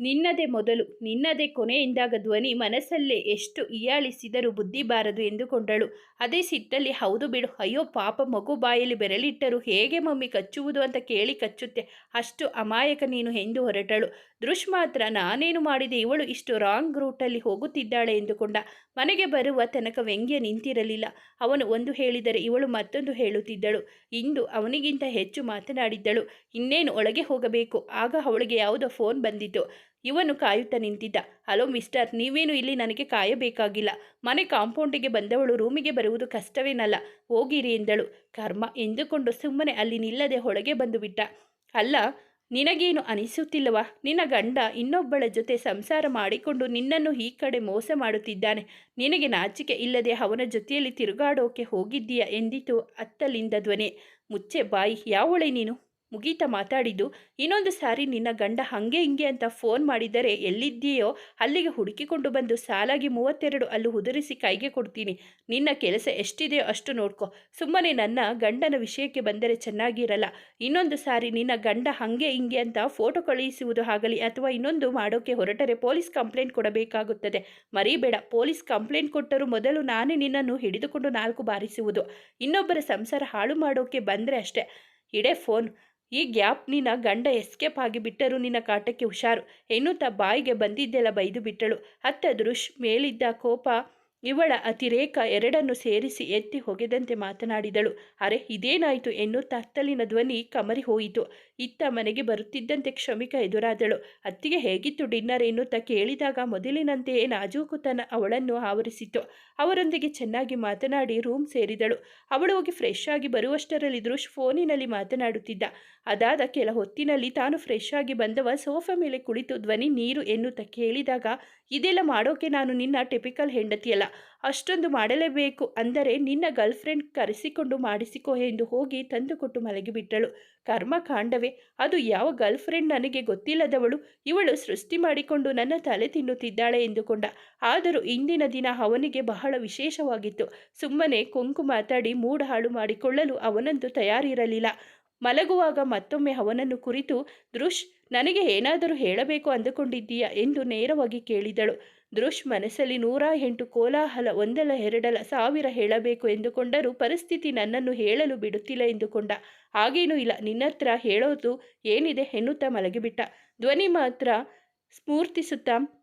ನಿನ್ನದೇ ಮೊದಲು, ನಿನ್ನದೇ ಕೊನೆಯಿಂದಾಗ ಧ್ವನಿ ಮನಸ್ಸಲ್ಲೇ ಎಷ್ಟು ಇಯಾಳಿಸಿದರೂ ಬುದ್ಧಿ ಬಾರದು ಎಂದುಕೊಂಡಳು. ಅದೇ ಸಿಟ್ಟಲ್ಲಿ, ಹೌದು ಬಿಡು, ಅಯ್ಯೋ ಪಾಪ ಮಗು ಬಾಯಲ್ಲಿ ಬೆರಳಿಟ್ಟರು ಹೇಗೆ ಮಮ್ಮಿ ಕಚ್ಚುವುದು ಅಂತ ಕೇಳಿ ಕಚ್ಚುತ್ತೆ. ಅಷ್ಟು ಅಮಾಯಕ ನೀನು ಎಂದು ಹೊರಟಳು. ದೃಶ್ ಮಾತ್ರ, ನಾನೇನು ಮಾಡಿದೆ, ಇವಳು ಇಷ್ಟು ರಾಂಗ್ ರೂಟಲ್ಲಿ ಹೋಗುತ್ತಿದ್ದಾಳೆ ಎಂದುಕೊಂಡ. ಮನೆಗೆ ಬರುವ ತನಕ ವ್ಯಂಗ್ಯ ನಿಂತಿರಲಿಲ್ಲ. ಅವನು ಒಂದು ಹೇಳಿದರೆ ಇವಳು ಮತ್ತೊಂದು ಹೇಳುತ್ತಿದ್ದಳು. ಇಂದು ಅವನಿಗಿಂತ ಹೆಚ್ಚು ಮಾತನಾಡಿದ್ದಳು. ಇನ್ನೇನು ಒಳಗೆ ಹೋಗಬೇಕು? ಆಗ ಅವಳಿಗೆ ಯಾವುದೋ ಫೋನ್ ಬಂದಿತು ಇವನು ಕಾಯುತ್ತಾ ನಿಂತಿದ್ದ. ಹಲೋ ಮಿಸ್ಟರ್, ನೀವೇನು ಇಲ್ಲಿ ನನಗೆ ಕಾಯಬೇಕಾಗಿಲ್ಲ. ಮನೆ ಕಾಂಪೌಂಡಿಗೆ ಬಂದವಳು ರೂಮಿಗೆ ಬರುವುದು ಕಷ್ಟವೇನಲ್ಲ. ಹೋಗಿರಿ ಎಂದಳು. ಕರ್ಮ ಎಂದುಕೊಂಡು ಸುಮ್ಮನೆ ಅಲ್ಲಿ ನಿಲ್ಲದೆ ಹೊಳಗೆ ಬಂದು ಬಿಟ್ಟ. ಅಲ್ಲ, ನಿನಗೇನು ಅನಿಸುತ್ತಿಲ್ಲವಾ? ನಿನ್ನ ಗಂಡ ಇನ್ನೊಬ್ಬಳ ಜೊತೆ ಸಂಸಾರ ಮಾಡಿಕೊಂಡು ನಿನ್ನನ್ನು ಈ ಕಡೆ ಮೋಸ ಮಾಡುತ್ತಿದ್ದಾನೆ. ನಿನಗೆ ನಾಚಿಕೆ ಇಲ್ಲದೆ ಅವನ ಜೊತೆಯಲ್ಲಿ ತಿರುಗಾಡೋಕೆ ಹೋಗಿದ್ದೀಯಾ? ಎಂದಿತು ಅತ್ತಲಿಂದ ಧ್ವನಿ. ಮುಚ್ಚೆ ಬಾಯಿ, ಯಾವಳೆ ನೀನು? ಮುಗೀತ ಮಾತಾಡಿದ್ದು, ಇನ್ನೊಂದು ಸಾರಿ ನಿನ್ನ ಗಂಡ ಹಂಗೆ ಹಿಂಗೆ ಅಂತ ಫೋನ್ ಮಾಡಿದರೆ ಎಲ್ಲಿದ್ದೀಯೋ, ಅಲ್ಲಿಗೆ ಹುಡುಕಿಕೊಂಡು ಬಂದು ಸಾಲಾಗಿ ಮೂವತ್ತೆರಡು ಅಲ್ಲು ಉದುರಿಸಿ ಕೈಗೆ ಕೊಡ್ತೀನಿ. ನಿನ್ನ ಕೆಲಸ ಎಷ್ಟಿದೆಯೋ ಅಷ್ಟು ನೋಡ್ಕೊ. ಸುಮ್ಮನೆ ನನ್ನ ಗಂಡನ ವಿಷಯಕ್ಕೆ ಬಂದರೆ ಚೆನ್ನಾಗಿರಲ್ಲ. ಇನ್ನೊಂದು ಸಾರಿ ನಿನ್ನ ಗಂಡ ಹಂಗೆ ಹಿಂಗೆ ಅಂತ ಫೋಟೋ ಕಳುಹಿಸುವುದು ಆಗಲಿ ಅಥವಾ ಇನ್ನೊಂದು ಮಾಡೋಕ್ಕೆ ಹೊರಟರೆ ಪೊಲೀಸ್ ಕಂಪ್ಲೇಂಟ್ ಕೊಡಬೇಕಾಗುತ್ತದೆ. ಮರಿಬೇಡ. ಪೊಲೀಸ್ ಕಂಪ್ಲೇಂಟ್ ಕೊಟ್ಟರೂ ಮೊದಲು ನಾನೇ ನಿನ್ನನ್ನು ಹಿಡಿದುಕೊಂಡು ನಾಲ್ಕು ಬಾರಿಸುವುದು. ಇನ್ನೊಬ್ಬರ ಸಂಸಾರ ಹಾಳು ಮಾಡೋಕ್ಕೆ ಬಂದರೆ ಅಷ್ಟೇ. ಇಡೇ ಫೋನ್. ಈ ಗ್ಯಾಪ್ ನಿನ್ನ ಗಂಡ ಎಸ್ಕೇಪ್ ಆಗಿಬಿಟ್ಟರು ನಿನ್ನ ಕಾಟಕ್ಕೆ ಹುಷಾರು. ಎನ್ನುತ್ತಾ ಬಾಯಿಗೆ ಬಂದಿದ್ದೆಲ್ಲ ಬೈದು ಬಿಟ್ಟಳು. ಅತ್ತ ದೃಶ್ ಮೇಲಿದ್ದ ಕೋಪ ಇವಳ ಅತಿರೇಕ ಎರಡನ್ನು ಸೇರಿಸಿ ಎತ್ತಿ ಹೊಗೆದಂತೆ ಮಾತನಾಡಿದಳು, ಅರೆ, ಇದೇನಾಯಿತು? ಎನ್ನು ಅತ್ತಲಿನ ಧ್ವನಿ ಕಮರಿ ಹೋಯಿತು. ಇತ್ತ ಮನೆಗೆ ಬರುತ್ತಿದ್ದಂತೆ ಕ್ಷಮಿಕ ಎದುರಾದಳು, ಅತ್ತಿಗೆ ಹೇಗಿತ್ತು ಡಿನ್ನರ್? ಎನ್ನುತ್ತಾ ಕೇಳಿದಾಗ ಮೊದಲಿನಂತೆಯೇ ನಾಜೂಕುತನ ಅವಳನ್ನು ಆವರಿಸಿತು. ಅವರೊಂದಿಗೆ ಚೆನ್ನಾಗಿ ಮಾತನಾಡಿ ರೂಮ್ ಸೇರಿದಳು. ಅವಳು ಹೋಗಿ ಫ್ರೆಶ್ ಆಗಿ ಬರುವಷ್ಟರಲ್ಲಿ ದೃಶ್ ಫೋನಿನಲ್ಲಿ ಮಾತನಾಡುತ್ತಿದ್ದ, ಅದಾದ ಕೆಲ ಹೊತ್ತಿನಲ್ಲಿ ತಾನು ಫ್ರೆಶ್ ಆಗಿ ಬಂದವ, ಸೋಫಾ ಮೇಲೆ ಕುಳಿತು ಧ್ವನಿ ನೀರು ಎನ್ನುತ್ತಾ ಕೇಳಿದಾಗ, ಇದೆಲ್ಲ ಮಾಡೋಕೆ ನಾನು ನಿನ್ನ ಟಿಪಿಕಲ್ ಹೆಂಡತಿಯಲ್ಲ ಅಷ್ಟೊಂದು ಮಾಡಲೇಬೇಕು ಅಂದರೆ ನಿನ್ನ ಗರ್ಲ್ಫ್ರೆಂಡ್ ಕರೆಸಿಕೊಂಡು ಮಾಡಿಸಿಕೋ ಎಂದು ಹೋಗಿ ತಂದುಕೊಟ್ಟು ಮಲಗಿಬಿಟ್ಟಳು ಕರ್ಮ ಕಾಂಡವೇ, ಅದು ಯಾವ ಗರ್ಲ್ ಫ್ರೆಂಡ್ ನನಗೆ ಗೊತ್ತಿಲ್ಲದವಳು, ಇವಳು ಸೃಷ್ಟಿ ಮಾಡಿಕೊಂಡು ನನ್ನ ತಲೆ ತಿನ್ನುತ್ತಿದ್ದಾಳೆ ಎಂದುಕೊಂಡ. ಆದರೂ ಇಂದಿನ ದಿನ ಅವನಿಗೆ ಬಹಳ ವಿಶೇಷವಾಗಿತ್ತು. ಸುಮ್ಮನೆ ಕೊಂಕು ಮಾತಾಡಿ ಮೂಡ್ ಹಾಳು ಮಾಡಿಕೊಳ್ಳಲು ಅವನಂತೂ ತಯಾರಿರಲಿಲ್ಲ. ಮಲಗುವಾಗ ಮತ್ತೊಮ್ಮೆ ಅವನನ್ನು ಕುರಿತು ದೃಶ್ ನನಗೆ ಏನಾದರೂ ಹೇಳಬೇಕು ಅಂದುಕೊಂಡಿದ್ದೀಯಾ? ಎಂದು ನೇರವಾಗಿ ಕೇಳಿದಳು. ದೃಶ್ ಮನಸ್ಸಲ್ಲಿ ನೂರ ಎಂಟು ಕೋಲಾಹಲ, ಒಂದಲ್ಲ ಎರಡಲ್ಲ ಸಾವಿರ ಹೇಳಬೇಕು ಎಂದುಕೊಂಡರೂ ಪರಿಸ್ಥಿತಿ ನನ್ನನ್ನು ಹೇಳಲು ಬಿಡುತ್ತಿಲ್ಲ ಎಂದುಕೊಂಡ. ಹಾಗೇನೂ ಇಲ್ಲ, ನಿನ್ನತ್ರ ಹೇಳೋದು ಏನಿದೆ ಎನ್ನುತ್ತಾ ಮಲಗಿಬಿಟ್ಟ. ಧ್ವನಿ ಮಾತ್ರ ಸ್ಫೂರ್ತಿಸುತ್ತಾ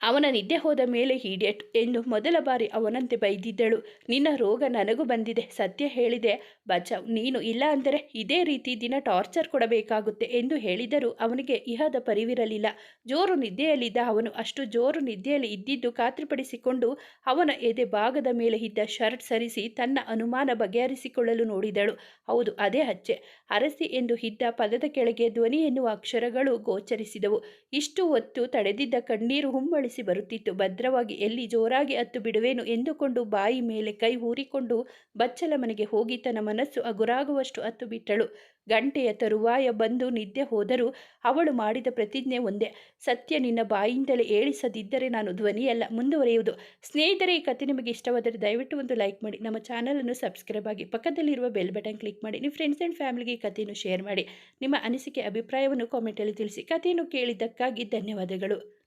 ಅವನ ನಿದ್ದೆ ಹೋದ ಮೇಲೆ ಹೀಡಿಯಟ್ ಎಂದು ಮೊದಲ ಬಾರಿ ಅವನಂತೆ ಬೈದಿದ್ದಳು. ನಿನ್ನ ರೋಗ ನನಗೂ ಬಂದಿದೆ. ಸತ್ಯ ಹೇಳಿದೆ. ಬಚಾವ್ ನೀನು ಇಲ್ಲ ಅಂದರೆ ಇದೇ ರೀತಿ ದಿನ ಟಾರ್ಚರ್ ಕೊಡಬೇಕಾಗುತ್ತೆ ಎಂದು ಹೇಳಿದರೂ ಅವನಿಗೆ ಇಹದ ಪರಿವಿರಲಿಲ್ಲ. ಜೋರು ನಿದ್ದೆಯಲ್ಲಿದ್ದ ಅವನು ಅಷ್ಟು ಜೋರು ನಿದ್ದೆಯಲ್ಲಿ ಇದ್ದಿದ್ದು ಖಾತ್ರಿಪಡಿಸಿಕೊಂಡು ಅವನ ಎದೆ ಭಾಗದ ಮೇಲೆ ಇದ್ದ ಶರ್ಟ್ ಸರಿಸಿ ತನ್ನ ಅನುಮಾನ ಬಗೆಹರಿಸಿಕೊಳ್ಳಲು ನೋಡಿದಳು. ಹೌದು, ಅದೇ ಹಚ್ಚೆ. ಅರಸಿ ಎಂದು ಇದ್ದ ಪದದ ಕೆಳಗೆ ಧ್ವನಿ ಎನ್ನುವ ಅಕ್ಷರಗಳು ಗೋಚರಿಸಿದವು. ಇಷ್ಟು ಹೊತ್ತು ತಡೆದಿದ್ದ ಕಣ್ಣೀರು ಹುಂಬಳಿಸಿ ಬರುತ್ತಿತ್ತು. ಭದ್ರವಾಗಿ ಎಲ್ಲಿ ಜೋರಾಗಿ ಹತ್ತು ಬಿಡುವೇನು ಎಂದುಕೊಂಡು ಬಾಯಿ ಮೇಲೆ ಕೈ ಊರಿಕೊಂಡು ಬಚ್ಚಲ ಮನೆಗೆ ಹೋಗಿ ತನ್ನ ಮನಸ್ಸು ಅಗುರಾಗುವಷ್ಟು ಹತ್ತು ಬಿಟ್ಟಳು. ಗಂಟೆಯ ತರುವಾಯ ಬಂದು ನಿದ್ದೆ ಹೋದರೂ ಅವಳು ಮಾಡಿದ ಪ್ರತಿಜ್ಞೆ ಒಂದೇ. ಸತ್ಯ ನಿನ್ನ ಬಾಯಿಂದಲೇ ಏಳಿಸದಿದ್ದರೆ ನಾನು ಧ್ವನಿಯಲ್ಲ, ಮುಂದುವರೆಯುವುದು. ಸ್ನೇಹಿತರೆ, ಈ ಕಥೆ ನಿಮಗೆ ಇಷ್ಟವಾದರೆ ದಯವಿಟ್ಟು ಒಂದು ಲೈಕ್ ಮಾಡಿ. ನಮ್ಮ ಚಾನಲನ್ನು ಸಬ್ಸ್ಕ್ರೈಬ್ ಆಗಿ ಪಕ್ಕದಲ್ಲಿರುವ ಬೆಲ್ ಬಟನ್ ಕ್ಲಿಕ್ ಮಾಡಿ. ನಿಮ್ಮ ಫ್ರೆಂಡ್ಸ್ ಆ್ಯಂಡ್ ಫ್ಯಾಮಿಲಿಗೆ ಈ ಕಥೆಯನ್ನು ಶೇರ್ ಮಾಡಿ. ನಿಮ್ಮ ಅನಿಸಿಕೆ, ಅಭಿಪ್ರಾಯವನ್ನು ಕಾಮೆಂಟಲ್ಲಿ ತಿಳಿಸಿ. ಕಥೆಯನ್ನು ಕೇಳಿದ್ದಕ್ಕಾಗಿ ಧನ್ಯವಾದಗಳು.